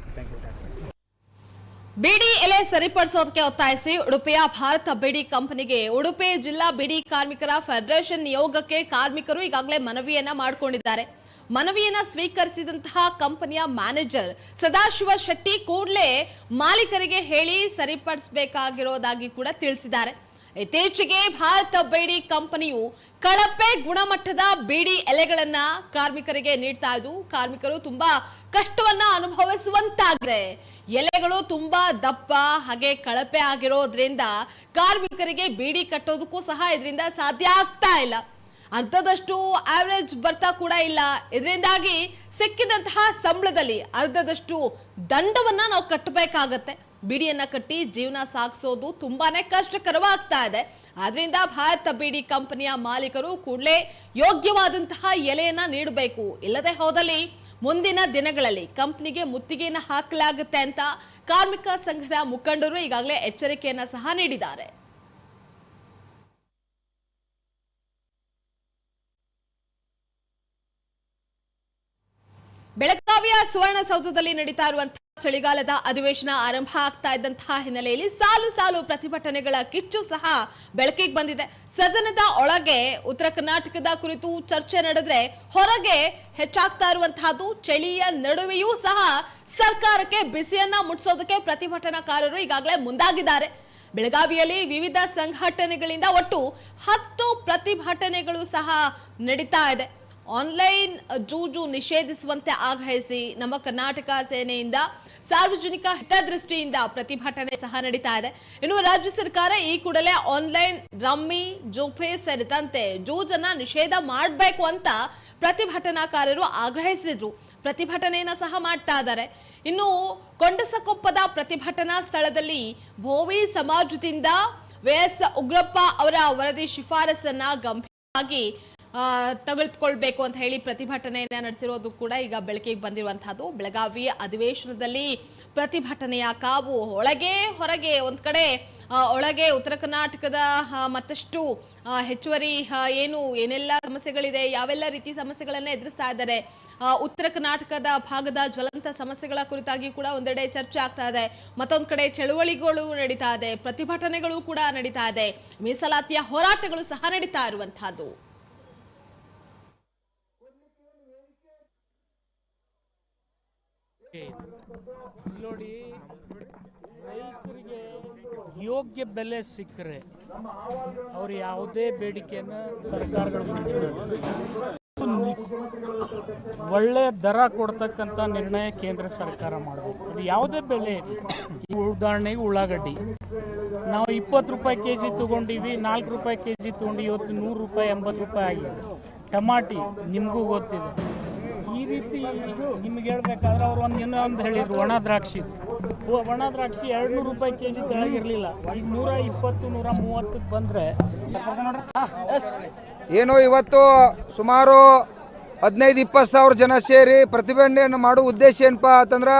ಬಿಡಿ ಎಲೆ ಸರಿಪಡಿಸೋದಕ್ಕೆ ಒತ್ತಾಯಿಸಿ ಉಡುಪಿಯ ಭಾರತ ಬಿಡಿ ಕಂಪನಿಗೆ ಉಡುಪಿ ಜಿಲ್ಲಾ ಬಿಡಿ ಕಾರ್ಮಿಕರ ಫೆಡರೇಷನ್ ನಿಯೋಗಕ್ಕೆ ಕಾರ್ಮಿಕರು ಈಗಾಗಲೇ ಮನವಿಯನ್ನ ಮಾಡಿಕೊಂಡಿದ್ದಾರೆ. ಮನವಿಯನ್ನ ಸ್ವೀಕರಿಸಿದಂತಹ ಕಂಪನಿಯ ಮ್ಯಾನೇಜರ್ ಸದಾಶಿವ ಶೆಟ್ಟಿ ಕೂಡಲೇ ಮಾಲೀಕರಿಗೆ ಹೇಳಿ ಸರಿಪಡಿಸಬೇಕಾಗಿರೋದಾಗಿ ಕೂಡ ತಿಳಿಸಿದ್ದಾರೆ. ಇತ್ತೀಚೆಗೆ ಭಾರತ ಬೇಡಿ ಕಂಪನಿಯು ಕಳಪೆ ಗುಣಮಟ್ಟದ ಬಿಡಿ ಎಲೆಗಳನ್ನ ಕಾರ್ಮಿಕರಿಗೆ ನೀಡ್ತಾ ಇದ್ದು, ಕಾರ್ಮಿಕರು ತುಂಬಾ ಕಷ್ಟವನ್ನ ಅನುಭವಿಸುವಂತಾಗಿದೆ. ಎಲೆಗಳು ತುಂಬಾ ದಪ್ಪ, ಹಾಗೆ ಕಳಪೆ ಆಗಿರೋದ್ರಿಂದ ಕಾರ್ಮಿಕರಿಗೆ ಬೀಡಿ ಕಟ್ಟೋದಕ್ಕೂ ಸಹ ಇದರಿಂದ ಸಾಧ್ಯ ಆಗ್ತಾ ಇಲ್ಲ. ಅರ್ಧದಷ್ಟು ಆವರೇಜ್ ಬರ್ತಾ ಕೂಡ ಇಲ್ಲ. ಇದರಿಂದಾಗಿ ಸಿಕ್ಕಿದಂತಹ ಸಂಬಳದಲ್ಲಿ ಅರ್ಧದಷ್ಟು ದಂಡವನ್ನ ನಾವು ಕಟ್ಟಬೇಕಾಗತ್ತೆ. ಬಿಡಿಯನ್ನ ಕಟ್ಟಿ ಜೀವನ ಸಾಗಿಸೋದು ತುಂಬಾನೇ ಕಷ್ಟಕರವಾಗ್ತಾ ಇದೆ. ಆದ್ರಿಂದ ಭಾರತ ಬಿಡಿ ಕಂಪನಿಯ ಮಾಲೀಕರು ಕೂಡಲೇ ಯೋಗ್ಯವಾದಂತಹ ಎಲೆಯನ್ನ ನೀಡಬೇಕು. ಇಲ್ಲದೆ ಹೋದಲ್ಲಿ ಮುಂದಿನ ದಿನಗಳಲ್ಲಿ ಕಂಪ್ನಿಗೆ ಮುತ್ತಿಗೆಯನ್ನ ಹಾಕಲಾಗುತ್ತೆ ಅಂತ ಕಾರ್ಮಿಕ ಸಂಘದ ಮುಖಂಡರು ಈಗಾಗಲೇ ಎಚ್ಚರಿಕೆಯನ್ನ ಸಹ ನೀಡಿದ್ದಾರೆ. ಬೆಳಗಾವಿಯ ಸುವರ್ಣಸೌಧದಲ್ಲಿ ನಡೀತಾ ಇರುವಂತಹ ಚಳಿಗಾಲದ ಅಧಿವೇಶನ ಆರಂಭ ಆಗ್ತಾ ಇದ್ದಂತಹ ಹಿನ್ನೆಲೆಯಲ್ಲಿ ಸಾಲು ಸಾಲು ಪ್ರತಿಭಟನೆಗಳ ಕಿಚ್ಚು ಸಹ ಬೆಳಕಿಗೆ ಬಂದಿದೆ. ಸದನದ ಒಳಗೆ ಉತ್ತರ ಕರ್ನಾಟಕದ ಕುರಿತು ಚರ್ಚೆ ನಡೆದ್ರೆ ಹೊರಗೆ ಹೆಚ್ಚಾಗ್ತಾ ಇರುವಂತಹದ್ದು ಚಳಿಯ ನಡುವೆಯೂ ಸಹ ಸರ್ಕಾರಕ್ಕೆ ಬಿಸಿಯನ್ನ ಮುಟ್ಸೋದಕ್ಕೆ ಪ್ರತಿಭಟನಾಕಾರರು ಈಗಾಗಲೇ ಮುಂದಾಗಿದ್ದಾರೆ. ಬೆಳಗಾವಿಯಲ್ಲಿ ವಿವಿಧ ಸಂಘಟನೆಗಳಿಂದ ಒಟ್ಟು ಹತ್ತು ಪ್ರತಿಭಟನೆಗಳು ಸಹ ನಡೀತಾ ಇದೆ. ಆನ್ಲೈನ್ ಜೂಜು ನಿಷೇಧಿಸುವಂತೆ ಆಗ್ರಹಿಸಿ ನಮ್ಮ ಕರ್ನಾಟಕ ಸೇನೆಯಿಂದ ಸಾರ್ವಜನಿಕ ಹಿತದೃಷ್ಟಿಯಿಂದ ಪ್ರತಿಭಟನೆ ಸಹ ನಡೀತಾ ಇದೆ. ಇನ್ನು ರಾಜ್ಯ ಸರ್ಕಾರ ಈ ಕೂಡಲೇ ಆನ್ಲೈನ್ ರಮ್ಮಿ, ಜೋಫೆ ಸೇರಿದಂತೆ ಜೂಜನ್ನ ನಿಷೇಧ ಮಾಡಬೇಕು ಅಂತ ಪ್ರತಿಭಟನಾಕಾರರು ಆಗ್ರಹಿಸಿದ್ರು. ಪ್ರತಿಭಟನೆಯನ್ನ ಸಹ ಮಾಡ್ತಾ ಇದ್ದಾರೆ. ಇನ್ನು ಕೊಂಡಸಕೊಪ್ಪದ ಪ್ರತಿಭಟನಾ ಸ್ಥಳದಲ್ಲಿ ಭೋವಿ ಸಮಾಜದಿಂದ ವೈಎಸ್ ಉಗ್ರಪ್ಪ ಅವರ ವರದಿ ಶಿಫಾರಸನ್ನ ಗಂಭೀರವಾಗಿ ಆ, ತೆಗೆದುಕೊಳ್ಬೇಕು ಅಂತ ಹೇಳಿ ಪ್ರತಿಭಟನೆಯನ್ನ ನಡೆಸಿರೋದು ಕೂಡ ಈಗ ಬೆಳಕಿಗೆ ಬಂದಿರುವಂತಹದ್ದು. ಬೆಳಗಾವಿ ಅಧಿವೇಶನದಲ್ಲಿ ಪ್ರತಿಭಟನೆಯ ಕಾವು ಒಳಗೆ ಹೊರಗೆ ಒಂದ್ ಕಡೆ ಒಳಗೆ ಉತ್ತರ ಕರ್ನಾಟಕದ ಮತ್ತಷ್ಟು ಹೆಚ್ಚುವರಿ ಏನು ಏನೆಲ್ಲ ಸಮಸ್ಯೆಗಳಿದೆ ಯಾವೆಲ್ಲ ರೀತಿ ಸಮಸ್ಯೆಗಳನ್ನ ಎದುರಿಸ್ತಾ ಇದ್ದಾರೆ ಉತ್ತರ ಕರ್ನಾಟಕದ ಭಾಗದ ಜ್ವಲಂತ ಸಮಸ್ಯೆಗಳ ಕುರಿತಾಗಿ ಕೂಡ ಒಂದೆಡೆ ಚರ್ಚೆ ಆಗ್ತಾ ಇದೆ. ಮತ್ತೊಂದು ಕಡೆ ಚಳುವಳಿಗಳು ನಡೀತಾ ಇದೆ ಪ್ರತಿಭಟನೆಗಳು ಕೂಡ ನಡೀತಾ ಇದೆ ಮೀಸಲಾತಿಯ ಹೋರಾಟಗಳು ಸಹ ನಡೀತಾ ಇರುವಂತಹದ್ದು. ನೋಡಿ, ರೈತರಿಗೆ ಯೋಗ್ಯ ಬೆಲೆ ಸಿಕ್ಕರೆ ಅವ್ರು ಯಾವುದೇ ಬೇಡಿಕೆಯನ್ನು ಸರ್ಕಾರಗಳು ಒಳ್ಳೆ ದರ ಕೊಡ್ತಕ್ಕಂಥ ನಿರ್ಣಯ ಕೇಂದ್ರ ಸರ್ಕಾರ ಮಾಡಬೇಕು. ಅದು ಯಾವುದೇ ಬೆಲೆ ಉದಾಹರಣೆಗೆ ಉಳ್ಳಾಗಡ್ಡಿ. ನಾವು ಇಪ್ಪತ್ತು ರೂಪಾಯಿ ಕೆ ಜಿ ತೊಗೊಂಡಿವಿ, ನಾಲ್ಕು ರೂಪಾಯಿ ಕೆ ಜಿ ತೊಗೊಂಡು ಇವತ್ತು ನೂರು ರೂಪಾಯಿ, ಎಂಬತ್ತು ರೂಪಾಯಿ ಆಗಿದೆ. ಟಮಾಟಿ, ನಿಮಗೂ ಗೊತ್ತಿದೆ. ರೀತಿ ನಿಮ್ಗೆ ಹೇಳ್ಬೇಕಾದ್ರೆ ಅವ್ರು ಒಂದು ಇನ್ನೂ ಒಂದು ಹೇಳಿದ್ರು, ಒಣ ದ್ರಾಕ್ಷಿ. ಒಣ ದ್ರಾಕ್ಷಿ ಎರಡು ನೂರು ರೂಪಾಯಿ ಕೆ ಜಿ ಕೆಳಗಿರಲಿಲ್ಲ. ಈಗ ನೂರ ಇಪ್ಪತ್ತು, ನೂರ ಮೂವತ್ತಕ್ಕೆ ಬಂದರೆ ಏನು ಇವತ್ತು ಸುಮಾರು ಹದಿನೈದು, ಇಪ್ಪತ್ತು ಸಾವಿರ ಜನ ಸೇರಿ ಪ್ರತಿಭಟನೆಯನ್ನು ಮಾಡೋ ಉದ್ದೇಶ ಏನಪ್ಪ ಅಂತಂದ್ರೆ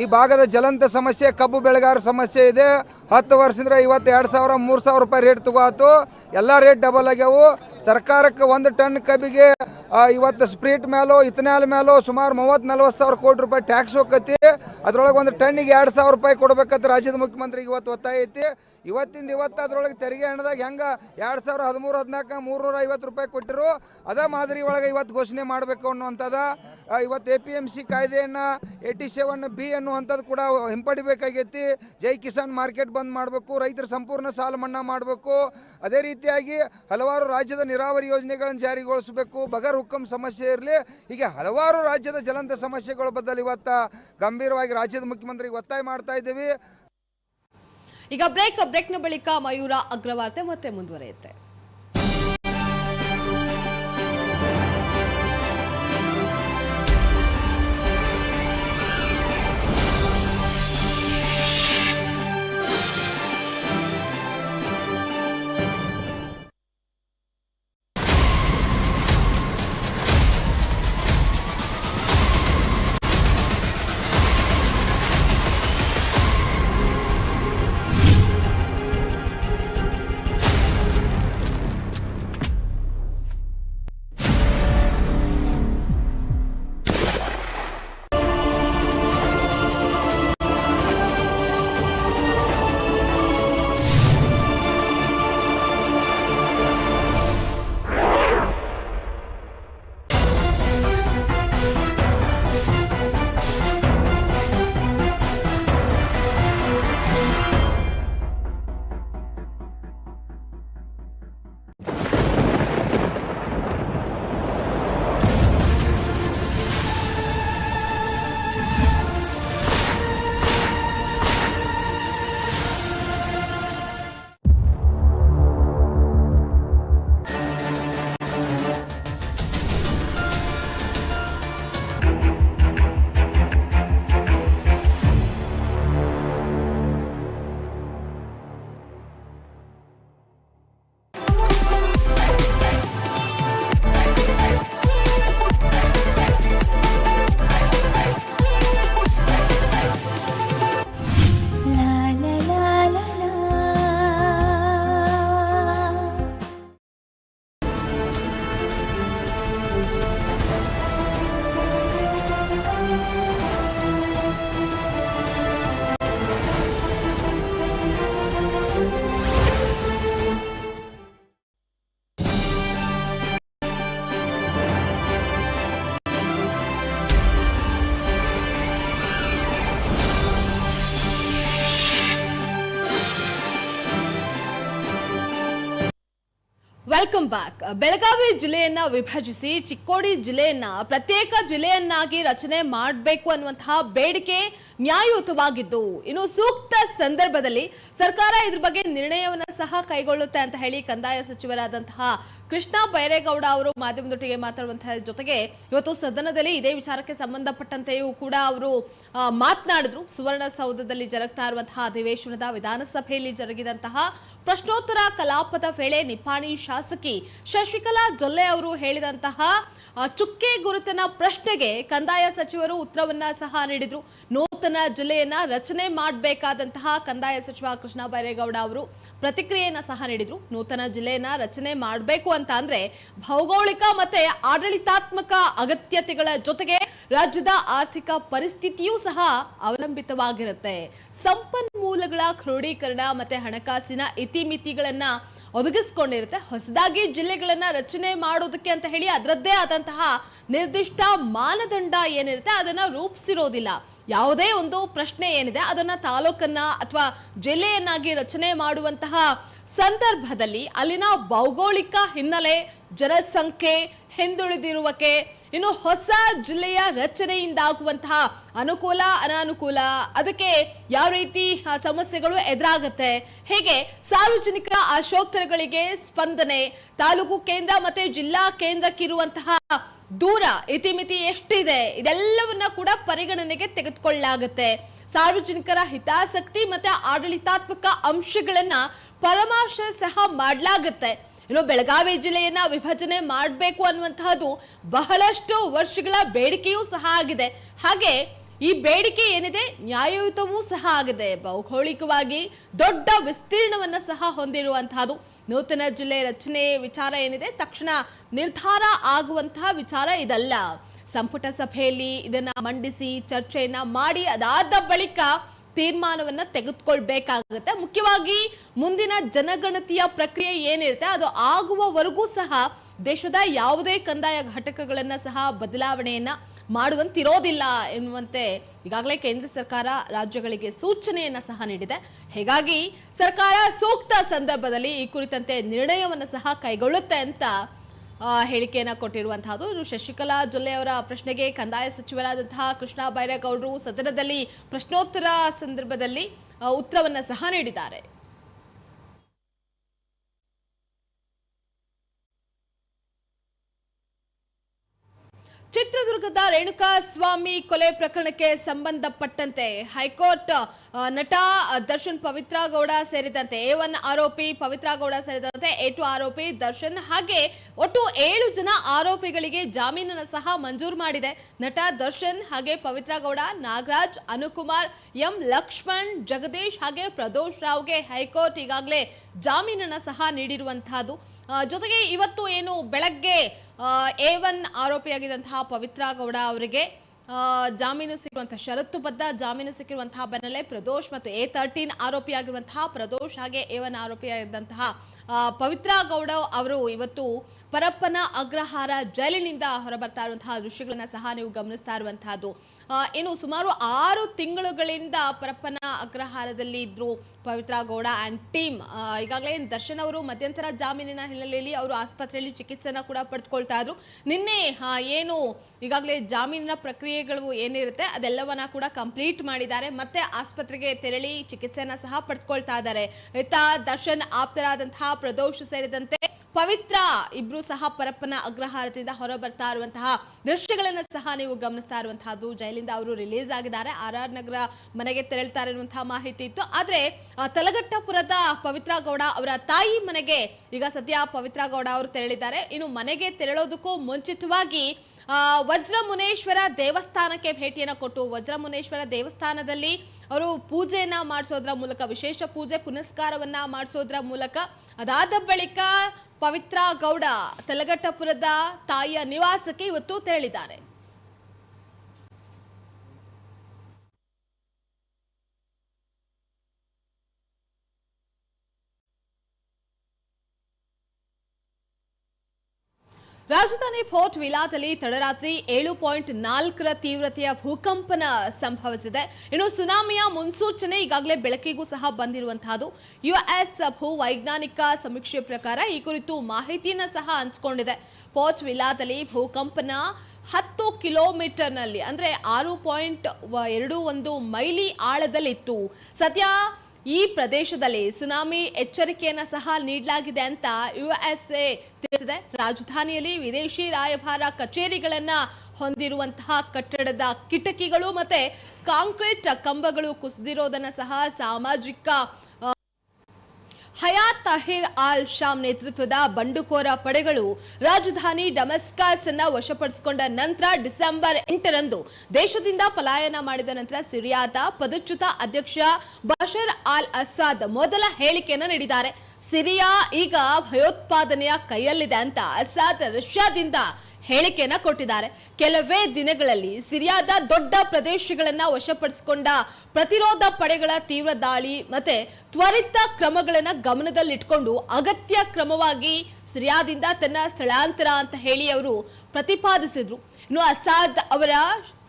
ಈ ಭಾಗದ ಜಲಂತ ಸಮಸ್ಯೆ, ಕಬ್ಬು ಬೆಳೆಗಾರ ಸಮಸ್ಯೆ ಇದೆ. ಹತ್ತು ವರ್ಷದಿಂದ ಇವತ್ತು ಎರಡು ಸಾವಿರ, ಮೂರು ಸಾವಿರ ರೂಪಾಯಿ ರೇಟ್ ತಗೋತು. ಎಲ್ಲ ರೇಟ್ ಡಬಲ್ ಆಗ್ಯಾವು. ಸರ್ಕಾರಕ್ಕೆ ಒಂದು ಟನ್ ಕಬ್ಬಿಗೆ ಇವತ್ತು ಸ್ಪ್ರೀಟ್ ಮೇಲೋ ಇಥನಾಲ್ ಮೇಲೋ ಸುಮಾರು ಮೂವತ್ತು, ನಲ್ವತ್ತು ಸಾವಿರ ಕೋಟಿ ರೂಪಾಯಿ ಟ್ಯಾಕ್ಸ್ ಹೋಗತಿ ಅದರೊಳಗೆ ಒಂದು ಟನ್ನಿಗೆ ಎರಡು ಸಾವಿರ ರೂಪಾಯಿ ಕೊಡ್ಬೇಕಂತ ರಾಜ್ಯದ ಮುಖ್ಯಮಂತ್ರಿಗೆ ಇವತ್ತು ಒತ್ತಾಯ ಐತಿ. ಇವತ್ತಿಂದ ಇವತ್ತು ಅದ್ರೊಳಗೆ ತೆರಿಗೆ ಹಣದಾಗ ಹೆಂಗೆ ಎರಡು ಸಾವಿರ ಹದಿಮೂರು, ಹದಿನಾಲ್ಕು, ಮೂರ್ನೂರ ಐವತ್ತು ರೂಪಾಯಿ ಕೊಟ್ಟಿರು. ಅದೇ ಮಾದರಿ ಒಳಗೆ ಇವತ್ತು ಘೋಷಣೆ ಮಾಡಬೇಕು ಅನ್ನುವಂಥದ್ದು ಇವತ್ತು ಎ ಪಿ ಎಂ ಸಿ ಕಾಯ್ದೆಯನ್ನು ಏಯ್ಟಿ ಸೆವೆನ್ ಬಿ ಅನ್ನುವಂಥದ್ದು ಕೂಡ ಹಿಂಪಡಿಬೇಕಾಗೈತಿ. ಜೈ ಕಿಸಾನ್ ಮಾರ್ಕೆಟ್ ಬಂದ್ ಮಾಡಬೇಕು, ರೈತರ ಸಂಪೂರ್ಣ ಸಾಲ ಮನ್ನಾ ಮಾಡಬೇಕು. ಅದೇ ರೀತಿಯಾಗಿ ಹಲವಾರು ರಾಜ್ಯದ ನೀರಾವರಿ ಯೋಜನೆಗಳನ್ನು ಜಾರಿಗೊಳಿಸಬೇಕು. ಬಗರ್ ಹುಕ್ಕಂ ಸಮಸ್ಯೆ ಇರಲಿ. ಹೀಗೆ ಹಲವಾರು ರಾಜ್ಯದ ಜಲಂತ ಸಮಸ್ಯೆಗಳ ಬದಲು ಇವತ್ತು ಗಂಭೀರವಾಗಿ ರಾಜ್ಯದ ಮುಖ್ಯಮಂತ್ರಿಗೆ ಒತ್ತಾಯ ಮಾಡ್ತಾ ಇದ್ದೀವಿ. ಈಗ ಬ್ರೇಕ್ ಬ್ರೇಕ್ನ ಬಳಿಕ ಮಯೂರ ಅಗ್ರವಾರ್ತೆ ಮತ್ತೆ ಮುಂದುವರಿಯುತ್ತೆ. ಬ್ಯಾಕ್ ಬೆಳಗಾವಿ ಜಿಲ್ಲೆಯನ್ನ ವಿಭಜಿಸಿ ಚಿಕ್ಕೋಡಿ ಜಿಲ್ಲೆಯನ್ನ ಪ್ರತ್ಯೇಕ ಜಿಲ್ಲೆಯನ್ನಾಗಿ ರಚನೆ ಮಾಡಬೇಕು ಅನ್ನುವಂತಹ ಬೇಡಿಕೆ ನ್ಯಾಯಯುತವಾಗಿದ್ದು. ಇನ್ನು ಸೂಕ್ತ ಸಂದರ್ಭದಲ್ಲಿ ಸರ್ಕಾರ ಇದ್ರ ಬಗ್ಗೆ ನಿರ್ಣಯವನ್ನ ಸಹ ಕೈಗೊಳ್ಳುತ್ತೆ ಅಂತ ಹೇಳಿ ಕಂದಾಯ ಸಚಿವರಾದಂತಹ ಕೃಷ್ಣ ಬೈರೇಗೌಡ ಅವರು ಮಾಧ್ಯಮದೊಟ್ಟಿಗೆ ಮಾತಾಡುವಂತಹ ಜೊತೆಗೆ ಇವತ್ತು ಸದನದಲ್ಲಿ ಇದೇ ವಿಚಾರಕ್ಕೆ ಸಂಬಂಧಪಟ್ಟಂತೆಯೂ ಕೂಡ ಅವರು ಮಾತನಾಡಿದ್ರು. ಸುವರ್ಣಸೌಧದಲ್ಲಿ ಜರುಗ್ತಾ ಇರುವಂತಹ ಅಧಿವೇಶನದ ವಿಧಾನಸಭೆಯಲ್ಲಿ ಜರುಗಿದಂತಹ ಪ್ರಶ್ನೋತ್ತರ ಕಲಾಪದ ವೇಳೆ ನಿಪ್ಪಾಣಿ ಶಾಸಕಿ ಶಶಿಕಲಾ ಜೊಲ್ಲೆ ಅವರು ಹೇಳಿದಂತಹ ಚುಕ್ಕೆ ಗುರುತಿನ ಪ್ರಶ್ನೆಗೆ ಕಂದಾಯ ಸಚಿವರು ಉತ್ತರವನ್ನ ಸಹ ನೀಡಿದ್ರು. ನೂತನ ಜಿಲ್ಲೆಯನ್ನ ರಚನೆ ಮಾಡಬೇಕಾದಂತಹ ಕಂದಾಯ ಸಚಿವ ಕೃಷ್ಣ ಬೈರೇಗೌಡ ಅವರು ಪ್ರತಿಕ್ರಿಯೆಯನ್ನ ಸಹ ನೀಡಿದ್ರು. ನೂತನ ಜಿಲ್ಲೆಯನ್ನ ರಚನೆ ಮಾಡಬೇಕು ಅಂತ ಅಂದ್ರೆ ಭೌಗೋಳಿಕ ಮತ್ತೆ ಆಡಳಿತಾತ್ಮಕ ಅಗತ್ಯತೆಗಳ ಜೊತೆಗೆ ರಾಜ್ಯದ ಆರ್ಥಿಕ ಪರಿಸ್ಥಿತಿಯೂ ಸಹ ಅವಲಂಬಿತವಾಗಿರುತ್ತೆ. ಸಂಪನ್ಮೂಲಗಳ ಕ್ರೋಢೀಕರಣ ಮತ್ತೆ ಹಣಕಾಸಿನ ಇತಿಮಿತಿಗಳನ್ನ ಒದಗಿಸ್ಕೊಂಡಿರುತ್ತೆ. ಹೊಸದಾಗಿ ಜಿಲ್ಲೆಗಳನ್ನ ರಚನೆ ಮಾಡೋದಕ್ಕೆ ಅಂತ ಹೇಳಿ ಅದರದ್ದೇ ಆದಂತಹ ನಿರ್ದಿಷ್ಟ ಮಾನದಂಡ ಏನಿರುತ್ತೆ ಅದನ್ನ ರೂಪಿಸಿರೋದಿಲ್ಲ. ಯಾವುದೇ ಒಂದು ಪ್ರಶ್ನೆ ಏನಿದೆ, ಅದನ್ನು ತಾಲೂಕನ್ನ ಅಥವಾ ಜಿಲ್ಲೆಯನ್ನಾಗಿ ರಚನೆ ಮಾಡುವಂತಹ ಸಂದರ್ಭದಲ್ಲಿ ಅಲ್ಲಿನ ಭೌಗೋಳಿಕ ಹಿನ್ನೆಲೆ, ಜನಸಂಖ್ಯೆ ಹಿಂದುಳಿದಿರುವಕ್ಕೆ, ಇನ್ನು ಹೊಸ ಜಿಲ್ಲೆಯ ರಚನೆಯಿಂದಾಗುವಂತಹ ಅನುಕೂಲ, ಅನಾನುಕೂಲ, ಅದಕ್ಕೆ ಯಾವ ರೀತಿ ಸಮಸ್ಯೆಗಳು ಎದುರಾಗುತ್ತೆ, ಹೇಗೆ ಸಾರ್ವಜನಿಕ ಆಶೋತ್ತರಗಳಿಗೆ ಸ್ಪಂದನೆ, ತಾಲೂಕು ಕೇಂದ್ರ ಮತ್ತೆ ಜಿಲ್ಲಾ ಕೇಂದ್ರಕ್ಕಿರುವಂತಹ ದೂರ, ಇತಿಮಿತಿ ಎಷ್ಟಿದೆ, ಇದೆಲ್ಲವನ್ನ ಕೂಡ ಪರಿಗಣನೆಗೆ ತೆಗೆದುಕೊಳ್ಳಲಾಗುತ್ತೆ. ಸಾರ್ವಜನಿಕರ ಹಿತಾಸಕ್ತಿ ಮತ್ತೆ ಆಡಳಿತಾತ್ಮಕ ಅಂಶಗಳನ್ನ ಪರಮಾಶ ಸಹ ಮಾಡಲಾಗುತ್ತೆ. ಇನ್ನು ಬೆಳಗಾವಿ ಜಿಲ್ಲೆಯನ್ನ ವಿಭಜನೆ ಮಾಡಬೇಕು ಅನ್ನುವಂತಹದ್ದು ಬಹಳಷ್ಟು ವರ್ಷಗಳ ಬೇಡಿಕೆಯೂ ಸಹ ಆಗಿದೆ. ಹಾಗೆ ಈ ಬೇಡಿಕೆ ಏನಿದೆ, ನ್ಯಾಯಯುತವೂ ಸಹ ಆಗಿದೆ. ಭೌಗೋಳಿಕವಾಗಿ ದೊಡ್ಡ ವಿಸ್ತೀರ್ಣವನ್ನ ಸಹ ಹೊಂದಿರುವಂತಹದ್ದು. ನೂತನ ಜಿಲ್ಲೆ ರಚನೆ ವಿಚಾರ ಏನಿದೆ, ತಕ್ಷಣ ನಿರ್ಧಾರ ಆಗುವಂತಹ ವಿಚಾರ ಇದಲ್ಲ. ಸಂಪುಟ ಸಭೆಯಲ್ಲಿ ಇದನ್ನ ಮಂಡಿಸಿ, ಚರ್ಚೆಯನ್ನ ಮಾಡಿ, ಅದಾದ ಬಳಿಕ ತೀರ್ಮಾನವನ್ನ ತೆಗೆದುಕೊಳ್ಬೇಕಾಗುತ್ತೆ. ಮುಖ್ಯವಾಗಿ ಮುಂದಿನ ಜನಗಣತಿಯ ಪ್ರಕ್ರಿಯೆ ಏನಿರುತ್ತೆ, ಅದು ಆಗುವವರೆಗೂ ಸಹ ದೇಶದ ಯಾವುದೇ ಕಂದಾಯ ಘಟಕಗಳನ್ನ ಸಹ ಬದಲಾವಣೆಯನ್ನ ಮಾಡುವಂತಿರೋದಿಲ್ಲ ಎನ್ನುವಂತೆ ಈಗಾಗಲೇ ಕೇಂದ್ರ ಸರ್ಕಾರ ರಾಜ್ಯಗಳಿಗೆ ಸೂಚನೆಯನ್ನು ಸಹ ನೀಡಿದೆ. ಹೀಗಾಗಿ ಸರ್ಕಾರ ಸೂಕ್ತ ಸಂದರ್ಭದಲ್ಲಿ ಈ ಕುರಿತಂತೆ ನಿರ್ಣಯವನ್ನು ಸಹ ಕೈಗೊಳ್ಳುತ್ತೆ ಅಂತ ಹೇಳಿಕೆಯನ್ನು ಕೊಟ್ಟಿರುವಂತಹದ್ದು. ಶಶಿಕಲಾ ಜೊಲ್ಲೆ ಅವರ ಪ್ರಶ್ನೆಗೆ ಕಂದಾಯ ಸಚಿವರಾದಂತಹ ಕೃಷ್ಣ ಬೈರೇಗೌಡರು ಸದನದಲ್ಲಿ ಪ್ರಶ್ನೋತ್ತರ ಸಂದರ್ಭದಲ್ಲಿ ಉತ್ತರವನ್ನ ಸಹ ನೀಡಿದ್ದಾರೆ. ಚಿತ್ರದುರ್ಗದ ರೇಣುಕಾ ಸ್ವಾಮಿ ಕೊಲೆ ಪ್ರಕರಣಕ್ಕೆ ಸಂಬಂಧಪಟ್ಟಂತೆ ಹೈಕೋರ್ಟ್ ನಟ ದರ್ಶನ್ ಪವಿತ್ರ ಗೌಡ ಸೇರಿದಂತೆ ಎ ಒನ್ ಆರೋಪಿ ಪವಿತ್ರ ಗೌಡ ಸೇರಿದಂತೆ ಎ ಟು ಆರೋಪಿ ದರ್ಶನ್ ಹಾಗೆ ಒಟ್ಟು ಏಳು ಜನ ಆರೋಪಿಗಳಿಗೆ ಜಾಮೀನನ್ನು ಸಹ ಮಂಜೂರು ಮಾಡಿದೆ. ನಟ ದರ್ಶನ್ ಹಾಗೆ ಪವಿತ್ರ ಗೌಡ ನಾಗರಾಜ್, ಅನುಕುಮಾರ್, ಎಂ ಲಕ್ಷ್ಮಣ್, ಜಗದೀಶ್ ಹಾಗೆ ಪ್ರದೋಷ್ ರಾವ್ಗೆ ಹೈಕೋರ್ಟ್ ಈಗಾಗಲೇ ಜಾಮೀನನ್ನು ಸಹ ನೀಡಿರುವಂತಹದ್ದು. ಜೊತೆಗೆ ಇವತ್ತು ಏನು ಬೆಳಗ್ಗೆ ಎ ಒನ್ ಆರೋಪಿಯಾಗಿದ್ದಂತಹ ಪವಿತ್ರ ಗೌಡ ಅವರಿಗೆ ಜಾಮೀನು ಸಿಗುವಂತಹ, ಷರತ್ತುಬದ್ಧ ಜಾಮೀನು ಸಿಕ್ಕಿರುವಂತಹ ಬೆನ್ನಲ್ಲೇ ಪ್ರದೋಷ್ ಮತ್ತು ಎ ತರ್ಟೀನ್ ಆರೋಪಿಯಾಗಿರುವಂತಹ ಪ್ರದೋಷ್ ಹಾಗೆ ಎ ಒನ್ ಆರೋಪಿಯಾಗಿದ್ದಂತಹ ಪವಿತ್ರ ಗೌಡ ಅವರು ಇವತ್ತು ಪರಪ್ಪನ ಅಗ್ರಹಾರ ಜೈಲಿನಿಂದ ಹೊರಬರ್ತಾ ಇರುವಂತಹ ದೃಶ್ಯಗಳನ್ನ ಸಹ ನೀವು ಗಮನಿಸ್ತಾ ಇರುವಂತಹದ್ದು. ಇನ್ನು ಸುಮಾರು ಆರು ತಿಂಗಳುಗಳಿಂದ ಪರಪ್ಪನ ಅಗ್ರಹಾರದಲ್ಲಿ ಇದ್ರು ಪವಿತ್ರ ಗೌಡ ಆ್ಯಂಡ್ ಟೀಮ್ ಈಗಾಗಲೇ ದರ್ಶನ್ ಅವರು ಮಧ್ಯಂತರ ಜಾಮೀನಿನ ಹಿನ್ನೆಲೆಯಲ್ಲಿ ಅವರು ಆಸ್ಪತ್ರೆಯಲ್ಲಿ ಚಿಕಿತ್ಸೆನ ಕೂಡ ಪಡೆದುಕೊಳ್ತಾ ಇದ್ರು. ನಿನ್ನೆ ಏನು ಈಗಾಗಲೇ ಜಾಮೀನಿನ ಪ್ರಕ್ರಿಯೆಗಳು ಏನಿರುತ್ತೆ ಅದೆಲ್ಲವನ್ನ ಕೂಡ ಕಂಪ್ಲೀಟ್ ಮಾಡಿದ್ದಾರೆ. ಮತ್ತೆ ಆಸ್ಪತ್ರೆಗೆ ತೆರಳಿ ಚಿಕಿತ್ಸೆಯನ್ನ ಸಹ ಪಡ್ಕೊಳ್ತಾ ಇದ್ದಾರೆ. ಇತ್ತ ದರ್ಶನ್ ಆಪ್ತರಾದಂತಹ ಪ್ರದೋಷ್ ಸೇರಿದಂತೆ ಪವಿತ್ರ ಇಬ್ರು ಸಹ ಪರಪ್ಪನ ಅಗ್ರಹಾರದಿಂದ ಹೊರ ಬರ್ತಾ ಇರುವಂತಹ ದೃಶ್ಯಗಳನ್ನ ಸಹ ನೀವು ಗಮನಿಸ್ತಾ ಇರುವಂತಹದ್ದು. ಜೈಲಿಂದ ಅವರು ರಿಲೀಸ್ ಆಗಿದ್ದಾರೆ. ಆರ್ ಆರ್ ನಗರ ಮನೆಗೆ ತೆರಳ್ತಾರೆ ಅನ್ನುವಂತಹ ಮಾಹಿತಿ ಇತ್ತು. ಆದ್ರೆ ತಲಘಟ್ಟಪುರದ ಪವಿತ್ರ ಗೌಡ ಅವರ ತಾಯಿ ಮನೆಗೆ ಈಗ ಸದ್ಯ ಪವಿತ್ರ ಗೌಡ ಅವರು ತೆರಳಿದ್ದಾರೆ. ಇನ್ನು ಮನೆಗೆ ತೆರಳೋದಕ್ಕೂ ಮುಂಚಿತವಾಗಿ ವಜ್ರಮುನೇಶ್ವರ ದೇವಸ್ಥಾನಕ್ಕೆ ಭೇಟಿಯನ್ನು ಕೊಟ್ಟು ವಜ್ರಮುನೇಶ್ವರ ದೇವಸ್ಥಾನದಲ್ಲಿ ಅವರು ಪೂಜೆಯನ್ನ ಮಾಡಿಸೋದ್ರ ಮೂಲಕ, ವಿಶೇಷ ಪೂಜೆ ಪುನಸ್ಕಾರವನ್ನ ಮಾಡಿಸೋದ್ರ ಮೂಲಕ ಅದಾದ ಬಳಿಕ ಪವಿತ್ರ ಗೌಡ ತಲಗಟ್ಟಪುರದ ತಾಯಿಯ ನಿವಾಸಕ್ಕೆ ಇವತ್ತು ತೆರಳಿದ್ದಾರೆ. ರಾಜಧಾನಿ ಫೋರ್ಟ್ ವಿಲಾದಲ್ಲಿ ತಡರಾತ್ರಿ ಏಳು ಪಾಯಿಂಟ್ ನಾಲ್ಕರ ತೀವ್ರತೆಯ ಭೂಕಂಪನ ಸಂಭವಿಸಿದೆ. ಇನ್ನು ಸುನಾಮಿಯ ಮುನ್ಸೂಚನೆ ಈಗಾಗಲೇ ಬೆಳಕಿಗೂ ಸಹ ಬಂದಿರುವಂತಹದ್ದು ಯುಎಸ್ ಭೂ ವೈಜ್ಞಾನಿಕ ಸಮೀಕ್ಷೆ ಪ್ರಕಾರ ಈ ಕುರಿತು ಮಾಹಿತಿಯನ್ನು ಸಹ ಹಂಚಿಕೊಂಡಿದೆ. ಪೋರ್ಟ್ ವಿಲಾದಲ್ಲಿ ಭೂಕಂಪನ ಹತ್ತು ಕಿಲೋಮೀಟರ್ನಲ್ಲಿ, ಅಂದರೆ ಆರು ಪಾಯಿಂಟ್ ಎರಡು ಒಂದು ಮೈಲಿ ಆಳದಲ್ಲಿತ್ತು. ಸದ್ಯ ಈ ಪ್ರದೇಶದಲ್ಲಿ ಸುನಾಮಿ ಎಚ್ಚರಿಕೆಯನ್ನು ಸಹ ನೀಡಲಾಗಿದೆ ಅಂತ ಯುಎಸ್ಎ ತಿಳಿಸಿದೆ. ರಾಜಧಾನಿಯಲ್ಲಿ ವಿದೇಶಿ ರಾಯಭಾರ ಕಚೇರಿಗಳನ್ನ ಹೊಂದಿರುವಂತಹ ಕಟ್ಟಡದ ಕಿಟಕಿಗಳು ಮತ್ತೆ ಕಾಂಕ್ರೀಟ್ ಕಂಬಗಳು ಕುಸಿದಿರೋದನ್ನ ಸಹ ಸಾಮಾಜಿಕ ಹಯಾತ್ ತಾಹಿರ್ ಆಲ್ ಶಾಮ್ ನೇತೃತ್ವದ ಬಂಡುಕೋರ ಪಡೆಗಳು ರಾಜಧಾನಿ ಡಮಸ್ಕಾಸ್ ಅನ್ನ ವಶಪಡಿಸಿಕೊಂಡ ನಂತರ ಡಿಸೆಂಬರ್ ಎಂಟರಂದು ದೇಶದಿಂದ ಪಲಾಯನ ಮಾಡಿದ ನಂತರ ಸಿರಿಯಾದ ಪದಚ್ಯುತ ಅಧ್ಯಕ್ಷ ಬಶರ್ ಆಲ್ ಅಸಾದ್ ಮೊದಲ ಹೇಳಿಕೆಯನ್ನು ನೀಡಿದ್ದಾರೆ. ಸಿರಿಯಾ ಈಗ ಭಯೋತ್ಪಾದನೆಯ ಕೈಯಲ್ಲಿದೆ ಅಂತ ಅಸಾದ್ ರಷ್ಯಾದಿಂದ ಹೇಳಿಕೆಯನ್ನ ಕೊಟ್ಟಿದ್ದಾರೆ. ಕೆಲವೇ ದಿನಗಳಲ್ಲಿ ಸಿರಿಯಾದ ದೊಡ್ಡ ಪ್ರದೇಶಗಳನ್ನ ವಶಪಡಿಸಿಕೊಂಡ ಪ್ರತಿರೋಧ ಪಡೆಗಳ ತೀವ್ರ ದಾಳಿ ಮತ್ತೆ ತ್ವರಿತ ಕ್ರಮಗಳನ್ನ ಗಮನದಲ್ಲಿಟ್ಕೊಂಡು ಅಗತ್ಯ ಕ್ರಮವಾಗಿ ಸಿರಿಯಾದಿಂದ ತನ್ನ ಸ್ಥಳಾಂತರ ಅಂತ ಹೇಳಿ ಅವರು ಪ್ರತಿಪಾದಿಸಿದ್ರು. ಇನ್ನು ಅಸಾದ್ ಅವರ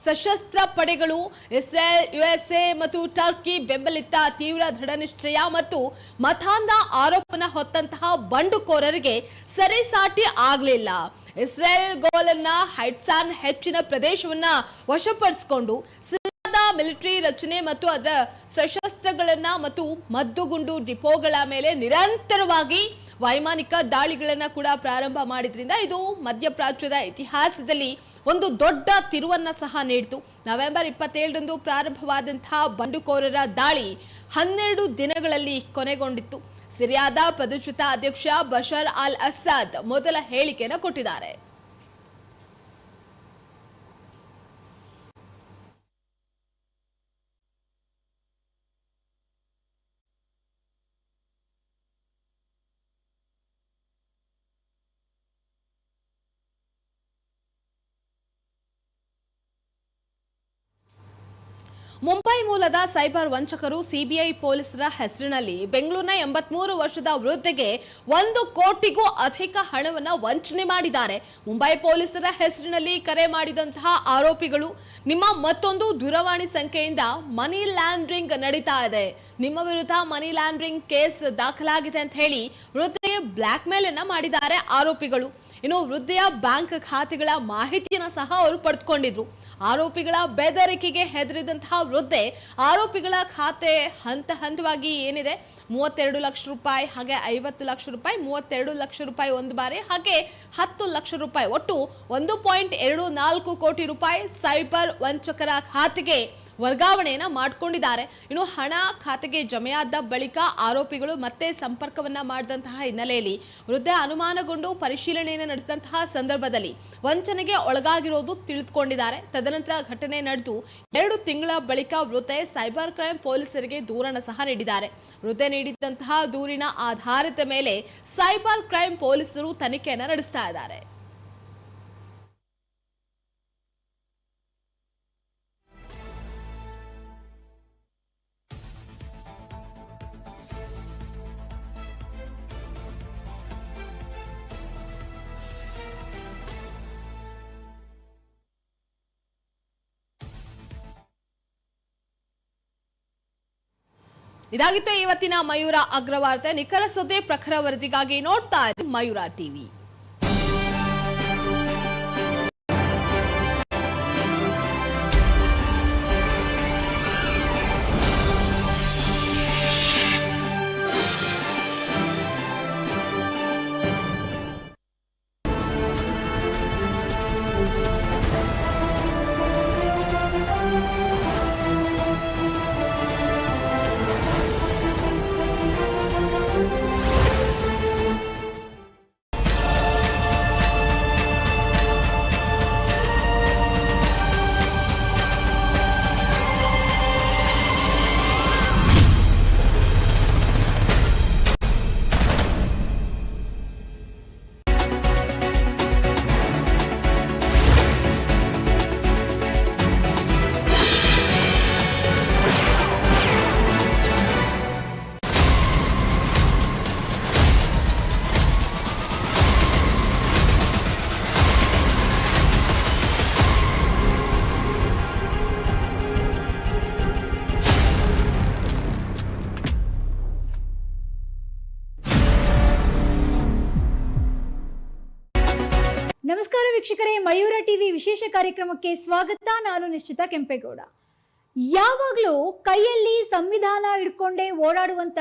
ಸಶಸ್ತ್ರ ಪಡೆಗಳು ಇಸ್ರೇಲ್, ಯುಎಸ್ಎ ಮತ್ತು ಟರ್ಕಿ ಬೆಂಬಲಿತ ತೀವ್ರ ದೃಢನಿಶ್ಚಯ ಮತ್ತು ಮತಾಂಧ ಆರೋಪನ ಹೊತ್ತಂತಹ ಬಂಡುಕೋರರಿಗೆ ಸರಿಸಾಟಿ ಆಗಲಿಲ್ಲ. ಇಸ್ರೇಲ್ ಗೋಲನ್ನ ಹೈಟ್ಸಾನ್ ಹೆಚ್ಚಿನ ಪ್ರದೇಶವನ್ನ ವಶಪಡಿಸಿಕೊಂಡು ಮಿಲಿಟರಿ ರಚನೆ ಮತ್ತು ಅದರ ಸಶಸ್ತ್ರಗಳನ್ನ ಮತ್ತು ಮದ್ದುಗುಂಡು ಡಿಪೋಗಳ ಮೇಲೆ ನಿರಂತರವಾಗಿ ವೈಮಾನಿಕ ದಾಳಿಗಳನ್ನ ಕೂಡ ಪ್ರಾರಂಭ ಮಾಡಿದ್ರಿಂದ ಇದು ಮಧ್ಯಪ್ರಾಚ್ಯದ ಇತಿಹಾಸದಲ್ಲಿ ಒಂದು ದೊಡ್ಡ ತಿರುವನ್ನ ಸಹ ನೀಡಿತು. ನವೆಂಬರ್ ಇಪ್ಪತ್ತೇಳರಂದು ಪ್ರಾರಂಭವಾದಂತಹ ಬಂಡುಕೋರರ ದಾಳಿ ಹನ್ನೆರಡು ದಿನಗಳಲ್ಲಿ ಕೊನೆಗೊಂಡಿತ್ತು. ಸಿರಿಯಾದ ಪದಚ್ಯುತ ಅಧ್ಯಕ್ಷ ಬಶರ್ ಅಲ್ ಅಸಾದ್ ಮೊದಲ ಹೇಳಿಕೆಯನ್ನು ಕೊಟ್ಟಿದ್ದಾರೆ. ಮುಂಬೈ ಮೂಲದ ಸೈಬರ್ ವಂಚಕರು ಸಿಬಿಐ ಪೊಲೀಸರ ಹೆಸರಿನಲ್ಲಿ ಬೆಂಗಳೂರಿನ ಎಂಬತ್ಮೂರು ವರ್ಷದ ವೃದ್ಧೆಗೆ ಒಂದು ಕೋಟಿಗೂ ಅಧಿಕ ಹಣವನ್ನು ವಂಚನೆ ಮಾಡಿದ್ದಾರೆ. ಮುಂಬೈ ಪೊಲೀಸರ ಹೆಸರಿನಲ್ಲಿ ಕರೆ ಮಾಡಿದಂತಹ ಆರೋಪಿಗಳು ನಿಮ್ಮ ಮತ್ತೊಂದು ದೂರವಾಣಿ ಸಂಖ್ಯೆಯಿಂದ ಮನಿ ಲ್ಯಾಂಡ್ರಿಂಗ್ ನಡೀತಾ ಇದೆ. ನಿಮ್ಮ ವಿರುದ್ಧ ಮನಿ ಲ್ಯಾಂಡ್ರಿಂಗ್ ಕೇಸ್ ದಾಖಲಾಗಿದೆ ಅಂತ ಹೇಳಿ ವೃದ್ಧೆಗೆ ಬ್ಲ್ಯಾಕ್ ಮೇಲ್ ಅನ್ನ ಮಾಡಿದ್ದಾರೆ ಆರೋಪಿಗಳು. ಇನ್ನು ವೃದ್ಧೆಯ ಬ್ಯಾಂಕ್ ಖಾತೆಗಳ ಮಾಹಿತಿಯನ್ನು ಸಹ ಅವರು ಪಡೆದುಕೊಂಡಿದ್ರು. ಆರೋಪಿಗಳ ಬೆದರಿಕೆಗೆ ಹೆದರಿದಂತಹ ವೃದ್ಧೆ ಆರೋಪಿಗಳ ಖಾತೆ ಹಂತ ಹಂತವಾಗಿ ಏನಿದೆ? ಮೂವತ್ತೆರಡು ಲಕ್ಷ ರೂಪಾಯಿ, ಹಾಗೆ ಐವತ್ತು ಲಕ್ಷ ರೂಪಾಯಿ, ಮೂವತ್ತೆರಡು ಲಕ್ಷ ರೂಪಾಯಿ ಒಂದು ಬಾರಿ, ಹಾಗೆ ಹತ್ತು ಲಕ್ಷ ರೂಪಾಯಿ ಒಟ್ಟು ಒಂದು ಪಾಯಿಂಟ್ ಎರಡು ನಾಲ್ಕು ಕೋಟಿ ರೂಪಾಯಿ ಸೈಬರ್ ವಂಚಕರ ಖಾತೆಗೆ ವರ್ಗಾವಣೆಯನ್ನ ಮಾಡಿಕೊಂಡಿದ್ದಾರೆ. ಇನ್ನು ಹಣ ಖಾತೆಗೆ ಜಮೆಯಾದ ಬಳಿಕ ಆರೋಪಿಗಳು ಮತ್ತೆ ಸಂಪರ್ಕವನ್ನ ಮಾಡಿದಂತಹ ಹಿನ್ನೆಲೆಯಲ್ಲಿ ವೃದ್ಧೆ ಅನುಮಾನಗೊಂಡು ಪರಿಶೀಲನೆಯನ್ನು ನಡೆಸಿದಂತಹ ಸಂದರ್ಭದಲ್ಲಿ ವಂಚನೆಗೆ ಒಳಗಾಗಿರೋದು ತಿಳಿದುಕೊಂಡಿದ್ದಾರೆ. ತದನಂತರ ಘಟನೆ ನಡೆದು ಎರಡು ತಿಂಗಳ ಬಳಿಕ ವೃದ್ಧೆ ಸೈಬರ್ ಕ್ರೈಮ್ ಪೊಲೀಸರಿಗೆ ದೂರನ್ನು ಸಹ ನೀಡಿದ್ದಾರೆ. ವೃದ್ಧೆ ನೀಡಿದಂತಹ ದೂರಿನ ಆಧಾರದ ಮೇಲೆ ಸೈಬರ್ ಕ್ರೈಮ್ ಪೊಲೀಸರು ತನಿಖೆಯನ್ನು ನಡೆಸ್ತಾ ಇದ್ದಾರೆ. ಇದಾಗಿತ್ತು ಇವತ್ತಿನ ಮಯೂರ ಅಗ್ರವಾರ್ತೆ. ನಿಖರ ಸುದ್ದಿ ಪ್ರಖರ ವರದಿಗಾಗಿ ನೋಡ್ತಾ ಇದ್ದೀವಿ ಮಯೂರ ಟಿವಿ. ಕಾರ್ಯಕ್ರಮಕ್ಕೆ ಸ್ವಾಗತ. ನಾನು ನಿಶ್ಚಿತ ಕೆಂಪೇಗೌಡ. ಯಾವಾಗಲೂ ಕೈಯಲ್ಲಿ ಸಂವಿಧಾನ ಹಿಡ್ಕೊಂಡೇ ಓಡಾಡುವಂತ